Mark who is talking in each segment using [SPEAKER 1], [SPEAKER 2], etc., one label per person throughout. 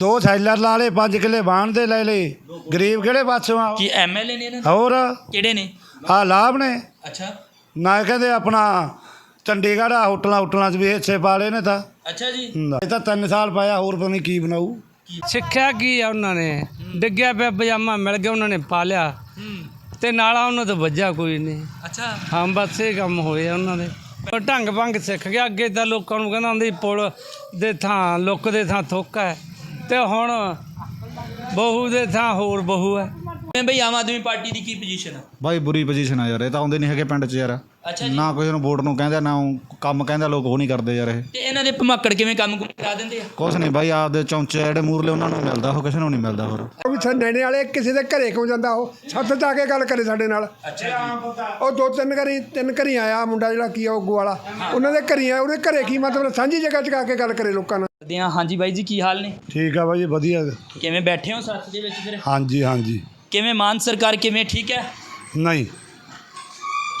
[SPEAKER 1] ਦੋ ਸੈਲਰ ਲਾ ਲਏ 5 ਕਿੱਲੇ ਬਾਣ ਦੇ ਲੈ ਲਏ। ਗਰੀਬ ਕਿਹੜੇ ਪਾਸੋਂ ਆ?
[SPEAKER 2] ਕੀ ਐਮਐਲਏ ਨੇ ਨਾ
[SPEAKER 1] ਹੋਰ?
[SPEAKER 2] ਕਿਹੜੇ ਨੇ?
[SPEAKER 1] ਆ ਲਾਭ ਨੇ।
[SPEAKER 2] ਅੱਛਾ।
[SPEAKER 1] ਨਾ ਕਹਿੰਦੇ ਆਪਣਾ ਚੰਡੀਗੜ੍ਹ ਆ ਹੋਟਲਾਂ ਹੋਟਲਾਂ 'ਚ ਵੀ ਹਿੱਸੇ ਪਾ ਲਏ ਨੇ ਤਾਂ।
[SPEAKER 2] ਅੱਛਾ ਜੀ।
[SPEAKER 1] ਹੁੰਦਾ। ਇਹ ਤਾਂ 3 ਸਾਲ ਪਾਇਆ ਹੋਰ ਪਤਾ ਨਹੀਂ ਕੀ ਬਣਾਊ।
[SPEAKER 3] ਸਿੱਖਿਆ ਕੀ ਆ ਉਹਨਾਂ ਨੇ? ਡਿੱਗਿਆ ਪਿਆ ਪਜਾਮਾ ਮਿਲ ਗਿਆ ਉਹਨਾਂ ਨੇ ਪਾ ਲਿਆ
[SPEAKER 2] ਹੂੰ।
[SPEAKER 3] ਤੇ ਨਾਲਾ ਉਹਨਾਂ ਤੋਂ ਵੱਜਾ ਕੋਈ ਨਹੀਂ।
[SPEAKER 2] ਅੱਛਾ।
[SPEAKER 3] ਹਾਂ ਬਸ ਇਹ ਕੰਮ ਹੋਏ ਆ ਉਹਨਾਂ ਦੇ। ਉਹ ਢੰਗ ਭੰਗ ਸਿੱਖ ਗਿਆ। ਅੱਗੇ ਤਾਂ ਲੋਕਾਂ ਨੂੰ ਕਹਿੰਦਾ ਹੁੰਦੀ ਪੁਲ ਦੇ ਥਾਂ ਲੁੱਕ ਦੇ ਥਾਂ ਥੁੱਕ ਹੈ। ਤੇ ਹੁਣ ਬਹੂ ਦੇ ਥਾਂ ਹੋਰ ਬਹੂ ਹੈ।
[SPEAKER 2] ਮੈਂ ਬਈ ਆਮ ਆਦਮੀ ਪਾਰਟੀ ਦੀ ਕੀ ਪੋਜੀਸ਼ਨ ਆ?
[SPEAKER 4] ਬਾਈ ਬੁਰੀ ਪੋਜੀਸ਼ਨ ਆ ਯਾਰ ਇਹ ਤਾਂ ਆਉਂਦੇ ਨਹੀਂ ਹੈਗੇ ਪਿੰਡ 'ਚ ਯਾਰ।
[SPEAKER 2] ਅੱਛਾ ਜੀ।
[SPEAKER 4] ਨਾ ਕੋਈ ਨੂੰ ਵੋਟ ਨੂੰ ਕਹਿੰਦਾ ਨਾ ਉਹ ਕੰਮ ਕਹਿੰਦਾ ਲੋਕ ਉਹ ਨਹੀਂ ਕਰਦੇ ਯਾਰ ਇਹ।
[SPEAKER 2] ਤੇ ਇਹਨਾਂ ਦੇ ਭਮੱਕੜ ਕਿਵੇਂ ਕੰਮ ਕੁਮ ਕਰਾ ਦਿੰਦੇ ਆ?
[SPEAKER 4] ਕੁਛ ਨਹੀਂ ਬਾਈ ਆਪਦੇ ਚੌਂਚੇ ਜਿਹੜੇ ਮੂਰਲੇ ਉਹਨਾਂ ਨੂੰ ਮਿਲਦਾ ਉਹ ਕਿਸੇ ਨੂੰ ਨਹੀਂ ਮਿਲਦਾ ਹੋਰ।
[SPEAKER 5] ਉਹ ਵੀ ਸਾਡੇ ਨੈਣੇ ਵਾਲੇ ਕਿਸੇ ਦੇ ਘਰੇ ਕਿਉਂ ਜਾਂਦਾ ਉਹ? ਛੱਤ ਤੇ ਆ ਕੇ ਗੱਲ ਕਰੇ ਸਾਡੇ ਨਾਲ। ਉਹ ਦੋ ਤਿੰਨ ਘਰੀ ਤਿੰਨ ਘਰੀ ਆਇਆ ਮੁੰਡਾ ਜਿਹੜਾ ਕੀ ਆ ਉਹ ਵਾਲਾ ਉਹਨਾਂ ਦੇ ਘਰੀ ਆ ਉਹਦੇ ਘਰੇ ਕੀ ਮਤਲਬ ਸਾਂਝੀ ਜਗ੍ਹਾ 'ਚ ਆ ਕੇ ਗੱਲ ਕਰੇ ਲੋਕਾਂ ਨਾਲ।
[SPEAKER 2] ਕਰਦੇ ਆ ਹਾਂਜੀ ਬਾਈ ਜੀ ਕੀ ਹਾਲ ਨੇ?
[SPEAKER 1] ਠੀਕ ਆ ਬਾਈ ਵਧੀਆ।
[SPEAKER 2] ਕਿਵੇਂ ਬੈਠੇ ਹੋ ਸੱਥ ਦੇ ਵਿੱਚ ਫਿਰ?
[SPEAKER 1] ਹਾਂਜੀ ਹਾਂਜੀ।
[SPEAKER 2] ਕਿਵੇਂ ਮਾਨ ਸਰਕਾਰ ਕਿਵੇਂ ਠੀਕ ਹੈ?
[SPEAKER 1] ਨਹੀਂ।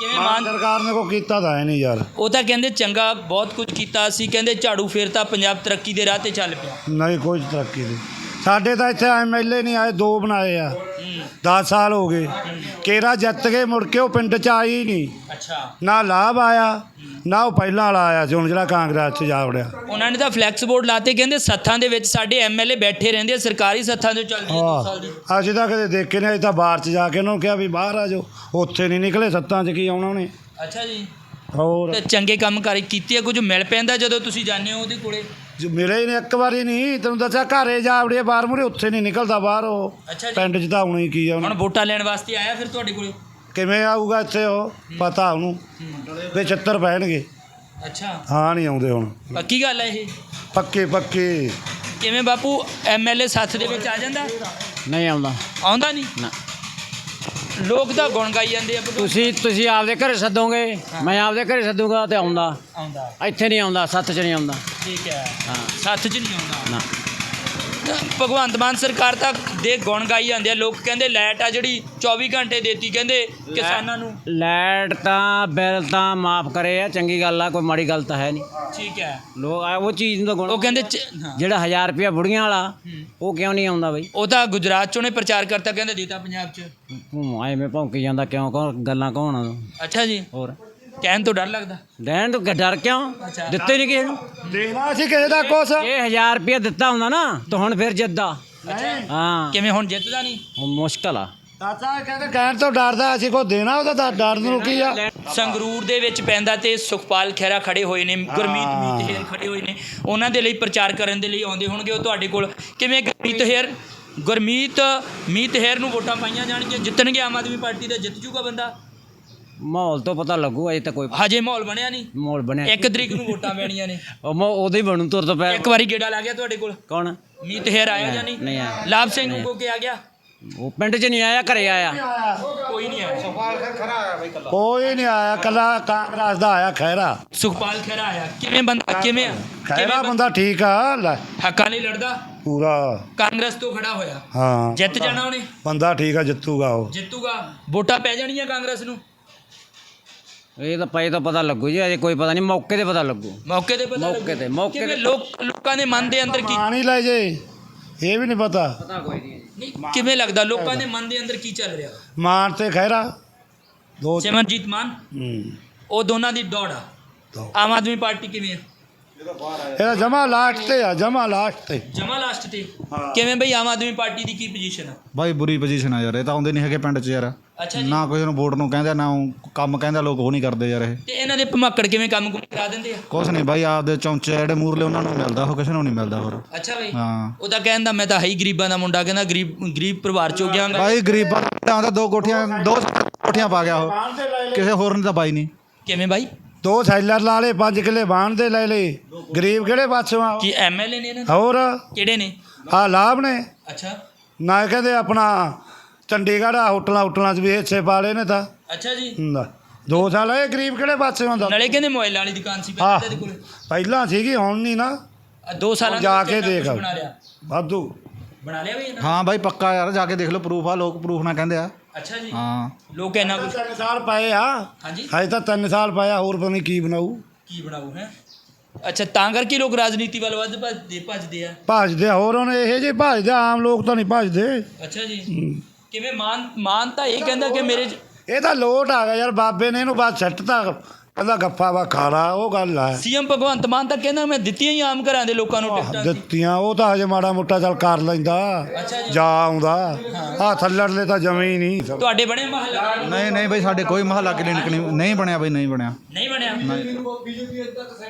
[SPEAKER 2] ਕਿਵੇਂ
[SPEAKER 1] ਮਾਨ ਸਰਕਾਰ ਨੇ ਕੋ ਕੀਤਾ ਤਾਂ ਹੈ ਨਹੀਂ ਯਾਰ।
[SPEAKER 2] ਉਹ ਤਾਂ ਕਹਿੰਦੇ ਚੰਗਾ ਬਹੁਤ ਕੁਝ ਕੀਤਾ ਸੀ ਕਹਿੰਦੇ ਝਾੜੂ ਫੇਰਤਾ ਪੰਜਾਬ ਤਰੱਕੀ ਦੇ ਰਾਹ ਤੇ ਚੱਲ ਪਿਆ।
[SPEAKER 1] ਨਹੀਂ ਕੋਈ ਤਰੱਕੀ ਨਹੀਂ। ਸਾਡੇ ਤਾਂ ਇੱਥੇ ਐਮਐਲਏ ਨਹੀਂ ਆਏ ਦੋ ਬਣਾਏ ਆ। 10 ਸਾਲ ਹੋ ਗਏ। ਕੇਰਾ ਜਿੱਤ ਕੇ ਮੁੜ ਕੇ ਉਹ ਪਿੰਡ ਚ ਆਈ ਨਹੀਂ।
[SPEAKER 2] ਅੱਛਾ।
[SPEAKER 1] ਨਾ ਲਾਭ ਆਇਆ ਨਾ ਉਹ ਪਹਿਲਾਂ ਵਾਲਾ ਆਇਆ ਸੀ ਹੁਣ ਜਿਹੜਾ ਕਾਂਗਰਸ ਚ ਜਾ ਵੜਿਆ।
[SPEAKER 2] ਉਹਨਾਂ ਨੇ ਤਾਂ ਫਲੈਕਸ ਬੋਰਡ ਲਾਤੇ ਕਹਿੰਦੇ ਸੱਥਾਂ ਦੇ ਵਿੱਚ ਸਾਡੇ ਐਮਐਲਏ ਬੈਠੇ ਰਹਿੰਦੇ ਆ ਸਰਕਾਰੀ ਸੱਥਾਂ ਤੋਂ ਚੱਲਦੀ ਹੈ ਦੋ ਸਾਲ ਦੀ।
[SPEAKER 1] ਅਸੀਂ ਤਾਂ ਕਦੇ ਦੇਖੇ ਨਹੀਂ ਅਸੀਂ ਤਾਂ ਬਾਹਰ ਚ ਜਾ ਕੇ ਉਹਨਾਂ ਨੂੰ ਕਿਹਾ ਵੀ ਬਾਹਰ ਆ ਜਾਓ ਉੱਥੇ ਨਹੀਂ ਨਿਕਲੇ ਸੱਤਾਂ ਚ ਕੀ ਆਉਣਾ ਉਹਨੇ।
[SPEAKER 2] ਅੱਛਾ ਜੀ।
[SPEAKER 1] ਹੋਰ।
[SPEAKER 2] ਤੇ ਚੰਗੇ ਕੰਮ ਕਰ ਕੀਤੇ ਆ ਕੁਝ ਮਿਲ ਪੈਂਦਾ ਜਦੋਂ ਤੁਸੀਂ ਜਾਂਦੇ ਹੋ ਉਹਦੇ ਕੋਲੇ?
[SPEAKER 1] ਜੋ ਮਿਲੇ ਹੀ ਨਹੀਂ ਇੱਕ ਵਾਰੀ ਨਹੀਂ ਤੈਨੂੰ ਦੱਸਿਆ ਘਰੇ ਜਾ ਵੜਿਆ ਬਾਹਰ ਮੁਰੇ ਉੱਥੇ ਨਹੀਂ ਨਿਕਲਦਾ ਬਾਹਰ ਉਹ।
[SPEAKER 2] ਅੱਛਾ ਜੀ।
[SPEAKER 1] ਪਿੰਡ ਚ ਤਾਂ ਆਉਣਾ ਕੀ ਆ
[SPEAKER 2] ਹੁਣ
[SPEAKER 1] ਉਹਨੇ
[SPEAKER 2] ਵੋਟਾਂ ਲੈਣ ਵਾਸਤੇ ਆਇਆ ਫਿਰ ਤੁਹਾਡੇ ਕੋਲੇ?
[SPEAKER 1] ਕਿਵੇਂ ਆਊਗਾ ਇੱਥੇ ਉਹ? ਪਤਾ ਉਹਨੂੰ। ਵੀ 76 ਪੈਣਗੇ।
[SPEAKER 2] ਅੱਛਾ।
[SPEAKER 1] ਹਾਂ ਨਹੀਂ ਆਉਂਦੇ ਹੁਣ।
[SPEAKER 2] ਪੱਕੀ ਗੱਲ ਹੈ ਇਹ?
[SPEAKER 1] ਪੱਕੇ ਪੱਕੇ।
[SPEAKER 2] ਕਿਵੇਂ ਬਾਪੂ ਐਮਐਲਏ ਸੱਥ ਦੇ ਵਿੱਚ ਆ ਜਾਂਦਾ?
[SPEAKER 3] ਨਹੀਂ ਆਉਂਦਾ।
[SPEAKER 2] ਆਉਂਦਾ ਨਹੀਂ?
[SPEAKER 3] ਨਾ।
[SPEAKER 2] ਲੋਕ ਤਾਂ ਗੁਣ ਗਾਈ ਜਾਂਦੇ ਆ
[SPEAKER 3] ਤੁਸੀਂ ਤੁਸੀਂ ਆਪਦੇ ਘਰੇ ਸੱਦੋਗੇ ਮੈਂ ਆਪਦੇ ਘਰੇ ਸੱਦੂਗਾ ਤੇ ਆਉਂਦਾ।
[SPEAKER 2] ਆਉਂਦਾ।
[SPEAKER 3] ਇੱਥੇ ਨਹੀਂ ਆਉਂਦਾ ਸੱਤ 'ਚ ਨਹੀਂ ਆਉਂਦਾ।
[SPEAKER 2] ਠੀਕ ਹੈ।
[SPEAKER 3] ਹਾਂ।
[SPEAKER 2] ਸੱਥ 'ਚ ਨਹੀਂ ਆਉਂਦਾ।
[SPEAKER 3] ਨਾ।
[SPEAKER 2] ਭਗਵੰਤ ਮਾਨ ਸਰਕਾਰ ਤਾਂ ਦੇ ਗੁਣ ਗਾਈ ਜਾਂਦੇ ਆ। ਲੋਕ ਕਹਿੰਦੇ ਲਾਈਟ ਆ ਜਿਹੜੀ 24 ਘੰਟੇ ਦੇਤੀ। ਕਹਿੰਦੇ ਕਿਸਾਨਾਂ ਨੂੰ
[SPEAKER 3] ਲਾਈਟ ਤਾਂ ਬਿੱਲ ਤਾਂ ਮਾਫ ਕਰੇ ਆ ਚੰਗੀ ਗੱਲ ਆ ਕੋਈ ਮਾੜੀ ਗੱਲ ਤਾਂ ਹੈ ਨਹੀਂ।
[SPEAKER 2] ਠੀਕ ਹੈ।
[SPEAKER 3] ਲੋਕ ਆ ਉਹ ਚੀਜ਼ ਨੂੰ ਤਾਂ ਗੁਣ
[SPEAKER 2] ਉਹ ਕਹਿੰਦੇ ਚ- ਹਾਂ।
[SPEAKER 3] ਜਿਹੜਾ 1000 ਰੁਪਇਆ ਬੁੜੀਆਂ ਵਾਲਾ। ਉਹ ਕਿਉਂ ਨਹੀਂ ਆਉਂਦਾ ਬਈ?
[SPEAKER 2] ਉਹ ਤਾਂ ਗੁਜਰਾਤ ਚੋਂ ਨੇ ਪ੍ਰਚਾਰ ਕਰਤਾ ਕਹਿੰਦੇ ਦਿੱਤਾ ਪੰਜਾਬ 'ਚ।
[SPEAKER 3] ਹੂੰ ਐਵੇਂ ਭੌਂਕੀ ਜਾਂਦਾ ਕਿਉਂ ਕੌਣ ਗੱਲਾਂ ਕੌਣ ਆ?
[SPEAKER 2] ਅੱਛਾ ਜੀ।
[SPEAKER 3] ਹੋਰ।
[SPEAKER 2] ਕਹਿਣ ਤੋਂ ਡਰ ਲੱਗਦਾ।
[SPEAKER 3] ਲੈਣ ਤੋਂ ਡਰ ਕਿਉਂ। ਦਿੱਤੇ ਨਹੀਂ ਕਿਸੇ ਨੂੰ।
[SPEAKER 1] ਦੇਣਾ ਸੀ ਕਿਸੇ ਦਾ ਕੁਛ।
[SPEAKER 3] ਇਹ 1000 ਰੁਪਇਆ ਦਿੱਤਾ ਹੁੰਦਾ ਨਾ ਤਾਂ ਹੁਣ ਫਿਰ ਜਿੱਦਾ ਹਾਂ।
[SPEAKER 2] ਕਿਵੇਂ ਹੁਣ ਜਿੱਤਦਾ ਨਹੀਂ
[SPEAKER 3] ਹੁਣ ਮੁਸ਼ਕਲ ਆ।
[SPEAKER 1] ਚਾਚਾ ਕਹਿੰਦੇ ਕਹਿਣ ਤੋਂ ਡਰਦਾ ਅਸੀਂ ਕੋ ਦੇਣਾ ਉਹਦਾ ਤਾਂ ਡਰ ਨੂੰ ਕੀ ਆ?
[SPEAKER 2] ਸੰਗਰੂਰ ਦੇ ਵਿੱਚ ਪੈਂਦਾ ਤੇ ਸੁਖਪਾਲ ਖਹਿਰਾ ਖੜੇ ਹੋਏ ਨੇ ਗੁਰਮੀਤ ਮੀਤ ਹੇਰ ਖੜੇ ਹੋਏ ਨੇ। ਉਹਨਾਂ ਦੇ ਲਈ ਪ੍ਰਚਾਰ ਕਰਨ ਦੇ ਲਈ ਆਉਂਦੇ ਹੋਣਗੇ ਉਹ ਤੁਹਾਡੇ ਕੋਲ। ਕਿਵੇਂ ਗੁਰਮੀਤ ਹੇਰ? ਗੁਰਮੀਤ ਮੀਤ ਹੇਰ ਨੂੰ ਵੋਟਾਂ ਪਾਈਆਂ ਜਾਣਗੀਆਂ ਜਿੱਤਣਗੇ ਆਮ ਆਦਮੀ ਪਾਰਟੀ ਦਾ ਜਿੱਤ ਜੂਗਾ ਬੰਦਾ?
[SPEAKER 3] ਮਾਹੌਲ ਤੋਂ ਪਤਾ ਲੱਗੂ ਅਜੇ ਤਾਂ ਕੋਈ
[SPEAKER 2] ਹਜੇ ਮਾਹੌਲ ਬਣਿਆ ਨਹੀਂ।
[SPEAKER 3] ਮਾਹੌਲ ਬਣਿਆ
[SPEAKER 2] ਇੱਕ ਤਰੀਕ ਨੂੰ ਵੋਟਾਂ ਪੈਣੀਆਂ ਨੇ।
[SPEAKER 3] ਉਹ ਮਾ- ਉਦੋਂ ਹੀ ਬਣੂ ਤੁਰ ਤੋਂ ਪੈ
[SPEAKER 2] ਇੱਕ ਵਾਰੀ ਗੇੜਾ ਲਾ ਗਿਆ ਤੁਹਾਡੇ ਕੋਲ?
[SPEAKER 3] ਕੌਣ?
[SPEAKER 2] ਮੀਤ ਹੇਰ ਆਇਆ ਜਾਂ ਨਹੀਂ?
[SPEAKER 3] ਨਹੀਂ ਆਇਆ।
[SPEAKER 2] ਲਾਭ ਸਿੰਘ ਨੂੰ ਕੋ ਕੇ ਆ ਗਿਆ
[SPEAKER 3] ਉਹ ਪਿੰਡ 'ਚ ਨਹੀਂ ਆਇਆ ਘਰੇ ਆਇਆ।
[SPEAKER 2] ਕੋਈ ਨਹੀਂ ਆਇਆ।
[SPEAKER 1] ਕੋਈ ਨਹੀਂ ਆਇਆ ਕੱਲਾ ਕਾਂਗਰਸ ਦਾ ਆਇਆ ਖੈਰਾ
[SPEAKER 2] ਸੁਖਪਾਲ ਖਹਿਰਾ ਆਇਆ। ਕਿਵੇਂ ਬੰਦਾ ਕਿਵੇਂ ਆ?
[SPEAKER 1] ਖੈਰਾ
[SPEAKER 2] ਕਿਵੇਂ
[SPEAKER 1] ਬੰਦਾ ਠੀਕ ਆ ਲੈ।
[SPEAKER 2] ਹੱਕਾਂ ਲਈ ਲੜਦਾ?
[SPEAKER 1] ਪੂਰਾ।
[SPEAKER 2] ਕਾਂਗਰਸ ਤੋਂ ਖੜਾ ਹੋਇਆ।
[SPEAKER 1] ਹਾਂ।
[SPEAKER 2] ਜਿੱਤ ਜਾਣਾ ਉਹਨੇ?
[SPEAKER 1] ਬੰਦਾ ਠੀਕ ਆ ਜਿੱਤੂਗਾ ਉਹ।
[SPEAKER 2] ਜਿੱਤੂਗਾ। ਵੋਟਾਂ ਪੈ ਜਾਣੀਆਂ ਕਾਂਗਰਸ ਨੂੰ?
[SPEAKER 3] ਇਹ ਤਾਂ ਪਏ ਤਾਂ ਪਤਾ ਲੱਗੂ ਜੀ ਅਜੇ ਕੋਈ ਪਤਾ ਨਹੀਂ ਮੌਕੇ ਤੇ ਪਤਾ ਲੱਗੂ।
[SPEAKER 2] ਮੌਕੇ ਤੇ ਪਤਾ
[SPEAKER 3] ਮੌਕੇ
[SPEAKER 2] ਲੱਗੂ।
[SPEAKER 3] ਤੇ, ਮੌਕੇ
[SPEAKER 2] ਕਿਵੇਂ
[SPEAKER 3] ਤੇ।
[SPEAKER 2] ਲੋਕ ਲੋਕਾਂ ਦੇ ਮਨ ਦੇ ਅੰਦਰ ਕੀ
[SPEAKER 1] ਹੀ ਲੈ ਜੇ ਇਹ ਵੀ ਨਹੀਂ ਪਤਾ।
[SPEAKER 3] ਪਤਾ ਕੋਈ ਨਹੀਂ।
[SPEAKER 2] ਨਹੀਂ ਕਿਵੇਂ ਲੱਗਦਾ? ਲੋਕਾਂ ਦੇ ਮਨ ਦੇ ਅੰਦਰ ਕੀ ਚੱਲ ਰਿਹਾ?
[SPEAKER 1] ਮਾਨ ਤੇ ਖੈਰਾ ਦੋ
[SPEAKER 2] ਸਿਮਰਜੀਤ ਮਾਨ?
[SPEAKER 1] ਹੂੰ।
[SPEAKER 2] ਉਹ ਦੋਨਾਂ ਦੀ ਦੌੜ ਆ।
[SPEAKER 1] ਦੋ।
[SPEAKER 2] ਆਮ ਆਦਮੀ ਪਾਰਟੀ ਕਿਵੇਂ ਆ?
[SPEAKER 1] ਇਹਦਾ ਜਮਾ ਲਾਸਟ ਤੇ ਆ ਜਮਾ ਲਾਸਟ ਤੇ।
[SPEAKER 2] ਜਮਾ ਲਾਸਟ ਤੇ। ਕਿਵੇਂ ਬਈ ਆਮ ਆਦਮੀ ਪਾਰਟੀ ਦੀ ਕੀ ਪੋਜੀਸ਼ਨ ਆ?
[SPEAKER 4] ਬਾਈ ਬੁਰੀ ਪੋਜੀਸ਼ਨ ਆ ਯਾਰ ਇਹ ਤਾਂ ਆਉਂਦੇ ਨਹੀਂ ਹੈਗੇ ਪਿੰਡ 'ਚ ਯਾਰ।
[SPEAKER 2] ਅੱਛਾ ਜੀ।
[SPEAKER 4] ਨਾ ਕੋਈ ਨੂੰ ਵੋਟ ਨੂੰ ਕਹਿੰਦਾ ਨਾ ਉਹ ਕੰਮ ਕਹਿੰਦਾ ਲੋਕ ਉਹ ਨਹੀਂ ਕਰਦੇ ਯਾਰ ਇਹ।
[SPEAKER 2] ਤੇ ਇਹਨਾਂ ਦੇ ਭਮੱਕੜ ਕਿਵੇਂ ਕੰਮ ਕੁਮ ਕਰਾ ਦਿੰਦੇ ਆ?
[SPEAKER 4] ਕੁਛ ਨਹੀਂ ਬਾਈ ਆਪਦੇ ਚੌਂਚੇ ਜਿਹੜੇ ਮੂਰਲੇ ਉਹਨਾਂ ਨੂੰ ਮਿਲਦਾ ਉਹ ਕਿਸੇ ਨੂੰ ਨਹੀਂ ਮਿਲਦਾ ਹੋਰ।
[SPEAKER 2] ਅੱਛਾ ਬਈ।
[SPEAKER 4] ਹਾਂ।
[SPEAKER 2] ਉਹ ਤਾਂ ਕਹਿੰਦਾ ਮੈਂ ਤਾਂ ਹੈ ਹੀ ਗਰੀਬਾਂ ਦਾ ਮੁੰਡਾ ਕਹਿੰਦਾ ਗਰੀਬ ਗਰੀਬ ਪਰਿਵਾਰ ਚੋਂ ਗਿਆ
[SPEAKER 4] ਬਾਈ ਗਰੀਬਾਂ ਦਾ ਤਾਂ ਦੋ ਕੋਠੀਆਂ ਦੋ ਕੋਠੀਆਂ ਪਾ ਗਿਆ ਉਹ। ਕਿਸੇ ਹੋਰ ਨੇ ਤਾਂ ਬਾਈ ਨਹੀਂ।
[SPEAKER 2] ਕਿਵੇਂ ਬਾਈ?
[SPEAKER 1] ਦੋ ਸੈਲਰ ਲਾ ਲਏ 5 ਕਿੱਲੇ ਬਾਣ ਦੇ ਲੈ ਲਏ। ਗਰੀਬ ਕਿਹੜੇ ਪਾਸੋਂ ਆ?
[SPEAKER 2] ਕੀ ਐਮਐਲਏ ਨੇ ਇਹਨਾਂ ਦੇ?
[SPEAKER 1] ਹੋਰ?
[SPEAKER 2] ਕਿਹੜੇ ਨੇ?
[SPEAKER 1] ਆ ਲਾਭ ਨੇ।
[SPEAKER 2] ਅੱਛਾ।
[SPEAKER 1] ਨਾ ਕਹਿੰਦੇ ਆਪਣਾ ਚੰਡੀਗੜ੍ਹ ਆ ਹੋਟਲਾਂ ਹੋਟਲਾਂ 'ਚ ਵੀ ਹਿੱਸੇ ਪਾ ਲਏ ਨੇ ਤਾਂ।
[SPEAKER 2] ਅੱਛਾ ਜੀ।
[SPEAKER 1] ਹੁੰਦਾ ਦੋ ਸਾਲ ਇਹ ਗਰੀਬ ਕਿਹੜੇ ਪਾਸੇ ਹੁੰਦਾ
[SPEAKER 2] ਨਾਲੇ ਕਹਿੰਦੇ ਮੋਬਾਈਲ ਵਾਲੀ ਦੁਕਾਨ ਸੀ
[SPEAKER 1] ਆਹ
[SPEAKER 2] ਪਹਿਲਾਂ ਇਹਦੇ ਕੋਲ।
[SPEAKER 1] ਪਹਿਲਾਂ ਸੀਗੀ ਹੁਣ ਨਹੀਂ ਨਾ।
[SPEAKER 2] ਆਹ ਦੋ ਸਾਲਾਂ
[SPEAKER 1] ਜਾ ਕੇ ਦੇਖ
[SPEAKER 2] ਕੁਛ ਬਣਾ ਲਿਆ।
[SPEAKER 1] ਵਾਧੂ।
[SPEAKER 2] ਬਣਾ ਲਿਆ ਵੀ ਇਹਨਾਂ
[SPEAKER 4] ਹਾਂ ਬਾਈ ਪੱਕਾ ਯਾਰ ਜਾ ਕੇ ਦੇਖ ਲਓ ਪ੍ਰੂਫ ਆ ਲੋਕ ਪ੍ਰੂਫ ਨਾ ਕਹਿੰਦੇ ਆ।
[SPEAKER 2] ਅੱਛਾ ਜੀ।
[SPEAKER 4] ਹਾਂ।
[SPEAKER 2] ਲੋਕ ਇੰਨਾ ਕੁਝ
[SPEAKER 1] ਤਿੰਨ ਸਾਲ ਪਏ ਆ।
[SPEAKER 2] ਹਾਂਜੀ।
[SPEAKER 1] ਹਜੇ ਤਾਂ ਤਿੰਨ ਸਾਲ ਪਾਇਆ ਹੋਰ ਪਤਾ ਨਹੀਂ ਕੀ ਬਣਾਊ।
[SPEAKER 2] ਕੀ ਬਣਾਉ ਹੈ? ਅੱਛਾ ਤਾਂ ਕਰਕੇ ਲੋਕ ਰਾਜਨੀਤੀ ਵੱਲ ਵੱਧ ਭੱਜਦੇ ਭੱਜਦੇ ਆ।
[SPEAKER 1] ਭੱਜਦੇ ਆ, ਹੋਰ ਹੁਣ ਇਹ ਜੇ ਭੱਜਦੇ ਆ, ਆਮ ਲੋਕ ਤਾਂ ਨਹੀਂ ਭੱਜਦੇ।
[SPEAKER 2] ਅੱਛਾ ਜੀ। ਕਿਵੇਂ ਮਾਨ ਮਾਨ ਤਾਂ ਇਹ ਕਹਿੰਦਾ ਕਿ ਮੇਰੇ 'ਚ
[SPEAKER 1] ਇਹ ਤਾਂ ਲੋਟ ਆ ਗਿਆ ਯਾਰ ਬਾਬੇ ਨੇ ਇਹਨੂੰ ਬਾਅਦ ਸੱਟਤਾ ਕਹਿੰਦਾ ਗੱਫਾ ਵਾ ਖਾਲਾ ਉਹ ਗੱਲ ਆ।
[SPEAKER 2] ਸੀਐਮ ਭਗਵੰਤ ਮਾਨ ਤਾਂ ਕਹਿੰਦਾ ਮੈਂ ਦਿੱਤੀਆਂ ਹੀ ਆਮ ਘਰਾਂ ਦੇ ਲੋਕਾਂ ਨੂੰ ਟਿਕਟਾਂ
[SPEAKER 1] ਦਿੱਤੀਆਂ ਉਹ ਤਾਂ ਹਜੇ ਮਾੜਾ ਮੋਟਾ ਚੱਲ ਕਰ ਲੈਂਦਾ
[SPEAKER 2] ਅੱਛਾ ਜੀ।
[SPEAKER 1] ਜਾ ਆਉਂਦਾ। ਆ ਥੱਲੜਲੇ ਤਾਂ ਜਮੇ ਹੀ ਨਹੀਂ।
[SPEAKER 2] ਤੁਹਾਡੇ ਬਣੇ ਮਹੱਲਾ?
[SPEAKER 4] ਨਹੀਂ ਨਹੀਂ ਬਈ ਸਾਡੇ ਕੋਈ ਮਹੱਲਾ ਕਲੀਨਿਕ ਨਹੀਂ ਨਹੀਂ ਬਣਿਆ ਬਈ ਨਹੀਂ ਬਣਿਆ।
[SPEAKER 2] ਨਹੀਂ ਬਣਿਆ?